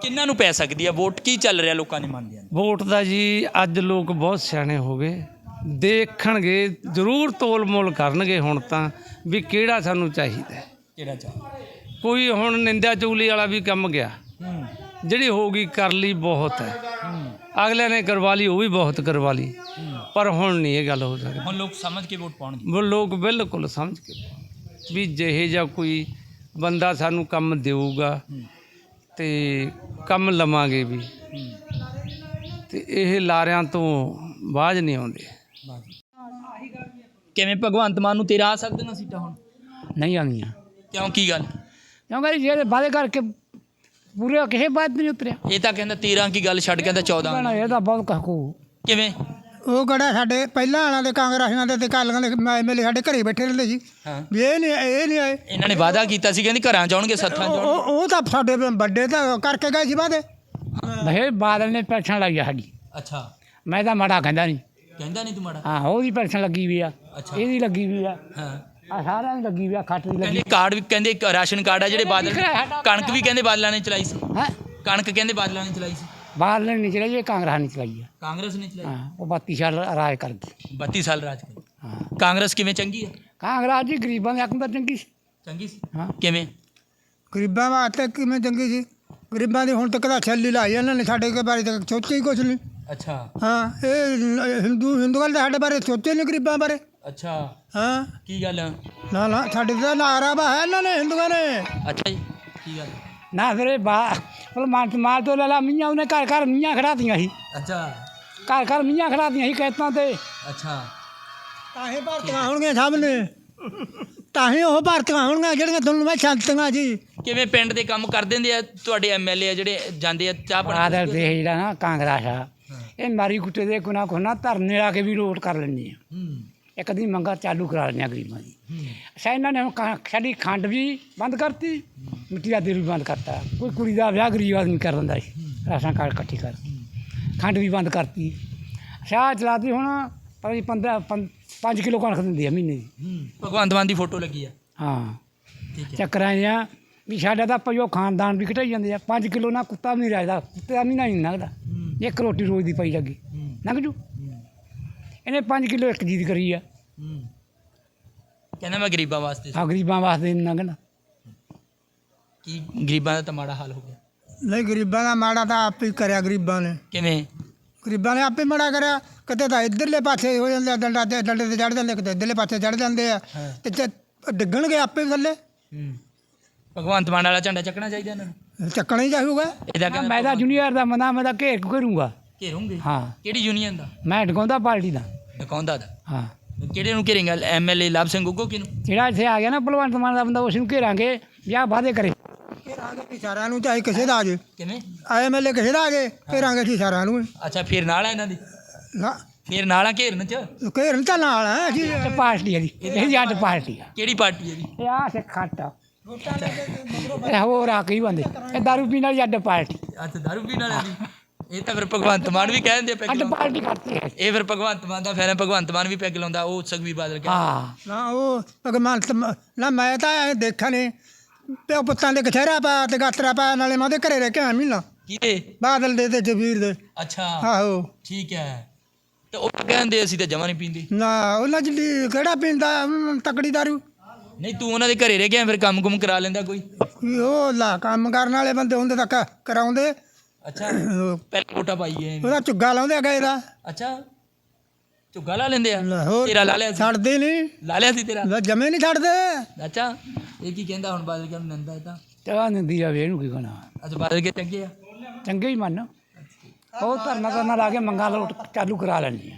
[SPEAKER 2] ਕਿੰਨਾਂ ਨੂੰ ਪੈ ਸਕਦੀ ਹੈ ਵੋਟ? ਕੀ ਚੱਲ ਰਿਹਾ ਲੋਕਾਂ ਦੇ ਮਨ ਦੇ ਅੰਦਰ?
[SPEAKER 3] ਵੋਟ ਦਾ ਜੀ ਅੱਜ ਲੋਕ ਬਹੁਤ ਸਿਆਣੇ ਹੋ ਗਏ। ਦੇਖਣਗੇ ਜ਼ਰੂਰ ਤੋਲ ਮੋਲ ਕਰਨਗੇ ਹੁਣ ਤਾਂ ਵੀ ਕਿਹੜਾ ਸਾਨੂੰ ਚਾਹੀਦਾ। ਹੈ।
[SPEAKER 2] ਕਿਹੜਾ ਚਾਹ
[SPEAKER 3] ਕੋਈ ਹੁਣ ਨਿੰਦਿਆ ਚੁਗਲੀ ਵਾਲਾ ਵੀ ਕੰਮ ਗਿਆ। ਜਿਹੜੀ ਹੋ ਗਈ ਕਰ ਲਈ ਬਹੁਤ ਹੈ। ਅਗਲੇ ਨੇ ਕਰਵਾ ਲਈ ਉਹ ਵੀ ਬਹੁਤ ਕਰਵਾ ਲਈ। ਪਰ ਹੁਣ ਨਹੀਂ ਇਹ ਗੱਲ ਹੋ ਸਕਦੀ।
[SPEAKER 2] ਹੁਣ ਲੋਕ ਸਮਝ ਕੇ ਵੋਟ ਪਾਉਣਗੇ।
[SPEAKER 3] ਉਹ ਲੋਕ ਬਿਲਕੁਲ ਸਮਝ ਕੇ ਵੀ ਜਿਹੇ ਜਾਂ ਕੋਈ ਬੰਦਾ ਸਾਨੂੰ ਕੰਮ ਦੇਊਗਾ ਤੇ ਕੰਮ ਲਵਾਂਗੇ ਵੀ। ਤੇ ਇਹ ਲਾਰਿਆਂ ਤੋਂ ਬਾਝ ਨਹੀਂ ਆਉਂਦੇ।
[SPEAKER 2] ਕਿਵੇਂ ਭਗਵੰਤ ਮਾਨ ਨੂੰ ਤੇਰਾ ਆ ਸਕਦੀਆਂ ਸੀਟਾਂ ਹੁਣ?
[SPEAKER 8] ਨਹੀਂ ਆਉਂਦੀਆਂ।
[SPEAKER 2] ਕਿਉਂ? ਕੀ ਗੱਲ?
[SPEAKER 8] ਕਿਉਂਕਿ ਜਿਹੜੇ ਵਾਅਦੇ ਕਰਕੇ ਪੂਰੇ ਕਿਸੇ ਬਾਤ ਨਹੀਂ ਉਤਰਿਆ।
[SPEAKER 2] ਇਹ ਤਾਂ ਕਹਿੰਦਾ 13 ਕੀ ਗੱਲ ਛੱਡ ਕਹਿੰਦਾ 14
[SPEAKER 8] ਭੈਣਾ ਇਹ ਤਾਂ ਬਹੁਤ ਕਹਕੂ
[SPEAKER 2] ਕਿਵੇਂ?
[SPEAKER 7] ਉਹ ਕਿਹੜਾ ਸਾਡੇ ਪਹਿਲਾਂ ਵਾਲਿਆਂ ਦੇ ਕਾਂਗਰਸੀਆਂ ਦੇ ਤੇ ਕਾਲੀਆਂ ਦੇ ਐਮਐਲਏ ਸਾਡੇ ਘਰੇ ਬੈਠੇ ਰਹਿੰਦੇ ਸੀ।
[SPEAKER 2] ਹਾਂ।
[SPEAKER 7] ਵੀ ਇਹ ਨਹੀਂ ਇਹ ਨਹੀਂ ਆਏ।
[SPEAKER 2] ਇਹਨਾਂ ਨੇ ਵਾਅਦਾ ਕੀਤਾ ਸੀ ਕਹਿੰਦੇ ਘਰਾਂ ਜਾਣਗੇ ਸੱਥਾਂ
[SPEAKER 7] ਉਹ
[SPEAKER 2] ਜਾਣਗੇ
[SPEAKER 7] ਉਹ- ਉਹ ਤਾਂ ਸਾਡੇ ਵੱਡੇ ਤਾਂ ਕਰਕੇ ਗਏ ਸੀ ਵਾਦੇ
[SPEAKER 8] ਬਹੇ ਬਾਦਲ ਨੇ ਪੈਨਸ਼ਨ ਲਾਈ ਆ ਸਾਡੀ।
[SPEAKER 2] ਅੱਛਾ।
[SPEAKER 8] ਮੈਂ ਤਾਂ ਮਾੜਾ ਕਹਿੰਦਾ ਨਹੀਂ
[SPEAKER 2] ਕਹਿੰਦਾ ਨਹੀਂ ਤੂੰ ਮਾੜਾ।
[SPEAKER 8] ਹਾਂ ਉਹਦੀ ਪੈਨਸ਼ਨ ਲੱਗੀ ਵੀ ਆ।
[SPEAKER 2] ਅੱਛਾ।
[SPEAKER 8] ਇਹਦੀ ਲੱਗੀ ਵੀ ਆ।
[SPEAKER 2] ਹਾਂ।
[SPEAKER 8] ਆ ਸਾਰਿਆਂ ਦੀ ਲੱਗੀ ਵੀ ਆ ਖੱਟ ਦੀ ਲੱਗੀ
[SPEAKER 2] ਕਹਿੰਦੇ ਕਾਰਡ ਵੀ ਕਹਿੰਦੇ ਇੱਕ ਰਾਸ਼ਨ ਕਾਰਡ ਆ ਜਿਹੜੇ ਬਾਦਲ ਕਣਕ ਵੀ ਕਹਿੰਦੇ ਬਾਦਲਾਂ ਨੇ ਚਲਾਈ ਸੀ।
[SPEAKER 8] ਹੈ?
[SPEAKER 2] ਕਣਕ ਕਹਿੰਦੇ ਬਾਦਲਾਂ ਨੇ ਚਲਾਈ ਸੀ।
[SPEAKER 8] ਬਾਦਲ ਨੇ ਨਹੀਂ ਚਲਾਈ ਇਹ ਕਾਂਗਰਸ ਨੇ ਚਲਾਈ ਆ।
[SPEAKER 2] ਕਾਂਗਰਸ ਨੇ ਚਲਾਈ।
[SPEAKER 8] ਹਾਂ ਉਹ 32 ਸਾਲ ਰਾਜ ਕਰ ਗਈ।
[SPEAKER 2] 32 ਸਾਲ ਰਾਜ ਕੀਤੀ
[SPEAKER 8] ਹਾਂ।
[SPEAKER 2] ਕਾਂਗਰਸ ਕਿਵੇਂ ਚੰਗੀ ਹੈ
[SPEAKER 8] ਕਾਂਗਰਸ ਜੀ ਗਰੀਬਾਂ ਦੇ ਹੱਕ ਦਾ ਚੰਗੀ ਸੀ।
[SPEAKER 2] ਚੰਗੀ ਸੀ?
[SPEAKER 8] ਹਾਂ।
[SPEAKER 2] ਕਿਵੇਂ?
[SPEAKER 7] ਗਰੀਬਾਂ ਵਾਸਤੇ ਕਿਵੇਂ ਚੰਗੀ ਸੀ? ਗਰੀਬਾਂ ਦੀ ਹੁਣ ਤੱਕ ਤਾਂ ਛੱਲੀ ਲਾਈ ਇਹਨਾਂ ਨੇ ਸਾਡੇ ਕੇ ਬਾਰੇ ਤਾਂ ਸੋਚਿਆ ਹੀ ਕੁਛ ਨਹੀਂ।
[SPEAKER 2] ਅੱਛਾ।
[SPEAKER 7] ਹਾਂ ਇਹ ਹਿੰਦੂ ਹਿੰਦੂਆਂ ਦੇ ਸਾਡੇ ਬਾਰੇ ਸੋਚੇ ਨਹੀਂ ਗਰੀਬਾਂ ਬਾਰੇ।
[SPEAKER 2] ਅੱਛਾ।
[SPEAKER 7] ਹਾਂ।
[SPEAKER 2] ਕੀ ਗੱਲ?
[SPEAKER 7] ਨਾ ਨਾ ਸਾਡੇ ਦਾ ਨਾਰਾ ਬਾ ਹੈ ਇਹਨਾਂ ਨੇ ਹਿੰਦੂਆਂ ਨੇ।
[SPEAKER 2] ਅੱਛਾ ਜੀ। ਕੀ ਗੱਲ?
[SPEAKER 8] ਨਾ ਫਿਰ ਬਾ ਭਲਮਾਨ ਮਾਲ ਤੋਂ ਲੈ ਲਾ ਮੀਆਂ ਉਹਨੇ ਘਰ ਘਰ ਮੀਆਂ ਖੜਾਤੀਆਂ ਸੀ।
[SPEAKER 2] ਅੱਛਾ।
[SPEAKER 8] ਘਰ ਘਰ ਮੀਆਂ ਖੜਾਤੀਆਂ ਸੀ ਕਹਿਤਾਂ ਤੇ।
[SPEAKER 2] ਅੱਛਾ।
[SPEAKER 7] ਤਾਂ ਹੀ ਭਰਤੀਆਂ ਹੋਣਗੀਆਂ ਸਾਹਮਣੇ। ਤਾਂ ਹੀ ਉਹ ਭਰਤੀਆਂ ਹੋਣਗੀਆਂ ਜਿਹੜੀਆਂ ਤੁਹਾਨੂੰ ਮੈਂ ਸ਼ਾਂਤੀਆਂ ਜੀ।
[SPEAKER 2] ਕਿਵੇਂ ਪਿੰਡ ਦੇ ਕੰਮ ਕਰ ਦਿੰਦੇ ਆ? ਤੁਹਾਡੇ ਐਮਐਲਏ ਆ ਜਿਹੜੇ ਜਾਂਦੇ ਆ ਚਾਹ ਪਾਣੀ
[SPEAKER 8] ਬਾਦਲ ਦੇ ਜਿਹੜਾ ਨਾ ਕਾਂਗਰਸ ਆ ਇਹ ਮਾਰੀ ਕੁੱਟੇ ਦੇ ਕੋਨਾ ਕੋਨਾ ਧਰਨੇ ਲਾ ਕੇ ਵੀ ਲੋਟ ਕਰ ਲੈਂਦੇ ਆ।
[SPEAKER 2] ਹੂੰ।
[SPEAKER 8] ਇੱਕ ਦੀ ਮੰਗਾ ਚਾਲੂ ਕਰਾ ਲੈਂਦੇ ਆ ਗਰੀਬਾਂ ਦੀ। ਅੱਛਾ ਇਹਨਾਂ ਨੇ ਹੁਣ ਕਾਂ- ਸਾਡੀ ਖੰਡ ਵੀ ਬੰਦ ਕਰਤੀ ਮਿੱਟੀ ਦਾ ਤੇਲ ਵੀ ਬੰਦ ਕਰਤਾ। ਕੋਈ ਕੁੜੀ ਦਾ ਵਿਆਹ ਗਰੀਬ ਆਦਮੀ ਕਰ ਦਿੰਦਾ ਸੀ ਰਾਸ਼ਨ ਕਾਰਡ ਇਕੱਠੀ ਕਰ। ਖੰਡ ਵੀ ਬੰਦ ਕਰਤੀ। ਅੱਛਾ ਚਲਾਤੀ ਹੁਣ ਪਤਾ ਨਹੀਂ 15 5 ਕਿਲੋ ਕਣਕ ਦਿੰਦੀ ਆ ਮਹੀਨੇ ਦੀ।
[SPEAKER 2] ਹੂੰ ਭਗਵੰਤ ਮਾਨ ਦੀ ਫੋਟੋ ਲੱਗੀ ਆ।
[SPEAKER 8] ਹਾਂ।
[SPEAKER 2] ਠੀਕ ਹੈ।
[SPEAKER 8] ਚੱਕਰਾਂ ਜਾਂ ਵੀ ਸਾਡਾ ਤਾਂ ਪਈਓ ਖਾਨਦਾਨ ਵੀ ਘਟਾਈ ਜਾਂਦੇ ਆ 5 ਕਿਲੋ ਨਾ ਕੁੱਤਾ ਵੀ ਨਹੀਂ ਰਾਜਦਾ ਕੁੱਤੇ ਦਾ ਮਹੀਨਾ ਨਹੀਂ ਲੰਘਦਾ। ਇੱਕ ਰੋਟੀ ਰੋਜ਼ ਦੀ ਪਈ ਲੱਗੀ ਲੰਘ ਜੂ। ਇਹਨੇ 5 ਕਿਲੋ ਇੱਕ ਜੀ ਦੀ ਕਰੀ ਆ।
[SPEAKER 2] ਹੂੰ। ਕਹਿੰਦਾ ਮੈਂ ਗਰੀਬਾਂ ਵਾਸਤੇ ਸੀ।
[SPEAKER 8] ਆ ਗਰੀਬਾਂ ਵਾਸਤੇ ਨਹੀਂ ਲੰਘਣਾ
[SPEAKER 2] ਕੀ ਗਰੀਬਾਂ ਦਾ ਤਾਂ ਮਾੜਾ ਹਾਲ ਹੋ ਗਿਆ।
[SPEAKER 7] ਨਹੀਂ ਗਰੀਬਾਂ ਦਾ ਮਾੜਾ ਤਾਂ ਆਪ ਹੀ ਕਰਿਆ ਗਰੀਬਾਂ ਨੇ।
[SPEAKER 2] ਕਿਵੇਂ?
[SPEAKER 7] ਗਰੀਬਾਂ ਨੇ ਆਪੇ ਮਾੜਾ ਕਰਿਆ। ਕਦੇ ਤਾਂ ਇੱਧਰਲੇ ਪਾਸੇ ਹੋ ਜਾਂਦੇ ਆ ਡੰਡਾ ਤੇ ਡੰਡੇ ਤੇ ਚੜ ਜਾਂਦੇ ਕਿਤੇ ਇੱਧਰਲੇ ਪਾਸੇ ਚੜ ਜਾਂਦੇ ਆ। ਤੇ ਜੇ ਡਿੱਗਣਗੇ ਆਪੇ ਥੱਲੇ।
[SPEAKER 2] ਹੂੰ। ਭਗਵੰਤ ਮਾਨ ਵਾਲਾ ਝੰਡਾ ਚੱਕਣਾ ਚਾਹੀਦਾ ਇਹਨਾਂ ਨੂੰ?
[SPEAKER 7] ਚੱਕਣਾ ਹੀ ਚਾਹੂਗਾ
[SPEAKER 2] ਇਹਦਾ ਕਹਿੰਦਾ
[SPEAKER 8] ਮੈਂ ਤਾਂ ਜੂਨੀਅਰ ਦਾ ਮਨਾ ਮੈਂ ਤਾਂ ਘੇਰ ਕੇ ਕਰੂੰਗਾ
[SPEAKER 2] ਘੇਰੂਗੇ?
[SPEAKER 8] ਹਾਂ।
[SPEAKER 2] ਕਿਹੜੀ ਯੂਨੀਅਨ ਦਾ?
[SPEAKER 8] ਮੈਂ ਡਗਾਉਂਦਾ ਪਾਰਟੀ ਦਾ।
[SPEAKER 2] ਡਕਾਉਂਦਾ ਦਾ
[SPEAKER 8] ਹਾਂ।
[SPEAKER 2] ਕਿਹੜੇ ਨੂੰ ਘੇਰੇਗਾ? ਐਮਐਲਏ ਲਾਭ ਸਿੰਘ ਗੁੱਗੋ ਕਿਨੂੰ
[SPEAKER 8] ਜਿਹੜਾ ਇੱਥੇ ਆ ਗਿਆ ਨਾ ਭਲਵੰਤ ਮਾਨ ਦਾ ਬੰਦਾ ਉਸ ਨੂੰ ਘੇਰਾਂਗੇ ਵਿਆਹ ਵਾਦੇ ਕਰੇ।
[SPEAKER 7] ਘੇਰਾਂਗੇ ਸਾਰਿਆਂ ਨੂੰ ਚਾਹੇ ਕਿਸੇ ਦਾ ਆ ਜੇ।
[SPEAKER 2] ਕਿਵੇਂ?
[SPEAKER 7] ਐਮਐਲਏ ਕਿਸੇ ਦਾ ਆ ਜੇ ਘੇਰਾਂਗੇ ਅਸੀਂ ਸਾਰਿਆਂ ਨੂੰ।
[SPEAKER 2] ਅੱਛਾ ਫਿਰ ਨਾਲ ਆ ਇਹਨਾਂ ਦੀ?
[SPEAKER 7] ਨਾ।
[SPEAKER 2] ਫੇਰ ਨਾਲਾਂ ਘੇਰਨ ਚ?
[SPEAKER 7] ਘੇਰਨ ਤਾਂ ਨਾਲ ਹੈ ਜੀ
[SPEAKER 8] ਤੇ ਪਾਰਟੀ ਆ ਜੀ। ਇਹ ਜੀ ਅੱਡ ਪਾਰਟੀ। ਆ।
[SPEAKER 2] ਕਿਹੜੀ ਪਾਰਟੀ ਹੈ ਜੀ?
[SPEAKER 8] ਇਹ ਆ। ਸੇ ਖੱਟ ਇਹ ਹੋਰ ਆ ਕਈ ਬੰਦੇ। ਇਹ ਦਾਰੂ ਪੀਣ ਵਾਲੀ ਅੱਡ ਪਾਰਟੀ।
[SPEAKER 2] ਅੱਛਾ ਦਾਰੂ ਪੀਣ ਵਾਲਿਆਂ ਦੀ। ਇਹ ਤਾਂ ਫਿਰ ਭਗਵੰਤ ਮਾਨ ਵੀ ਕਹਿੰਦੇ ਪੈਗ
[SPEAKER 8] ਅੱਡ
[SPEAKER 2] ਲਾਉਂਦਾ
[SPEAKER 8] ਪਾਰਟੀ ਕਰਤੀ ਹੈ।
[SPEAKER 2] ਇਹ ਫਿਰ ਭਗਵੰਤ ਮਾਨ ਦਾ ਫੈਨ ਹੈ ਭਗਵੰਤ ਮਾਨ ਵੀ ਪੈਗ ਲਾਉਂਦਾ ਉਹ ਸੁਖਬੀਰ ਬਾਦਲ ਕਹਿੰਦਾ।
[SPEAKER 8] ਹਾਂ।
[SPEAKER 7] ਨਾ ਉਹ ਭਗਵੰਤ ਮ- ਨਾ ਮੈਂ ਤਾਂ ਇਹ ਦੇਖਿਆ ਨਹੀਂ ਪਿਓ ਪੁੱਤਾਂ ਦੇ ਕਛਹਿਰਾ ਪਾ ਤੇ ਗਾਤਰਾ ਪਾ ਨਾਲੇ ਮੈਂ ਉਹਦੇ ਘਰੇ ਰਹਿ ਕੇ ਆਇਆ ਮਹੀਨਾ।
[SPEAKER 2] ਕਿਹਦੇ
[SPEAKER 7] ਬਾਦਲ ਦੇ ਤੇ ਜਬੀਰ ਦੇ।
[SPEAKER 2] ਅੱਛਾ।
[SPEAKER 7] ਆਹੋ।
[SPEAKER 2] ਠੀਕ ਹੈ। ਤੇ ਉਹ ਕਹਿੰਦੇ ਅਸੀਂ ਤਾਂ ਜਮਾ ਨਹੀਂ ਪੀਂਦੇ।
[SPEAKER 7] ਨਾ ਉਹਨਾਂ ਜਿਹੜੀ ਕਿਹੜਾ ਪੀਂਦਾ ਅਮ, ਤਕੜੀ ਦਾਰੂ?
[SPEAKER 2] ਨਹੀਂ ਤੂੰ ਉਹਨਾਂ ਦੇ ਘਰੇ ਰਹਿ ਗਿਆ ਫਿਰ ਕੰਮ ਕੁਮ ਕਰਾ ਲੈਂਦਾ ਕੋਈ?
[SPEAKER 7] ਵੀ ਉਹ ਲਾ ਕੰਮ ਕਰਨ ਵਾਲੇ ਬੰਦੇ ਹੁੰਦੇ ਤਾਂ ਕ- ਕਰਾਉਂਦੇ।
[SPEAKER 2] ਅੱਛਾ
[SPEAKER 7] ਉਹ-
[SPEAKER 2] ਪਹਿਲਾਂ ਵੋਟਾਂ ਪਾਈ ਹੈ
[SPEAKER 7] ਉਹਦਾ ਝੁੱਗਾ ਲਾਉਂਦੇ ਗਏ ਦਾ।
[SPEAKER 2] ਅੱਛਾ ਝੁੱਗਾ ਲਾ ਲੈਂਦੇ ਆ। ਤੇਰਾ ਲਾ ਲਿਆ ਸੀ।
[SPEAKER 7] ਛੱਡਦੇ ਨਹੀਂ
[SPEAKER 2] ਲਾ ਲਿਆ ਸੀ ਤੇਰਾ।
[SPEAKER 7] ਲੈ ਜਮੇ ਨਹੀਂ ਛੱਡਦੇ।
[SPEAKER 2] ਅੱਛਾ ਇਹ ਕੀ ਕਹਿੰਦਾ ਹੁਣ ਬਾਦਲ ਕਹਿੰਦਾ ਨੰਦਾ ਇਹ ਤਾਂ?
[SPEAKER 8] ਤੇ ਨੰਦੀ ਜਾਵੇ ਇਹਨੂੰ ਕੀ ਕਹਣਾ।
[SPEAKER 2] ਅੱਛਾ ਬਾਦਲ ਕੇ ਚੰਗੇ ਆ?
[SPEAKER 8] ਚੰਗੇ ਹੀ ਮੰਨ। ਉਹ ਧਰਨਾ ਧਰਨਾ ਲਾ ਕੇ ਮੰਗਾ ਲੋਟ ਚਾਲੂ ਕਰਾ ਲੈਣੀ ਆ।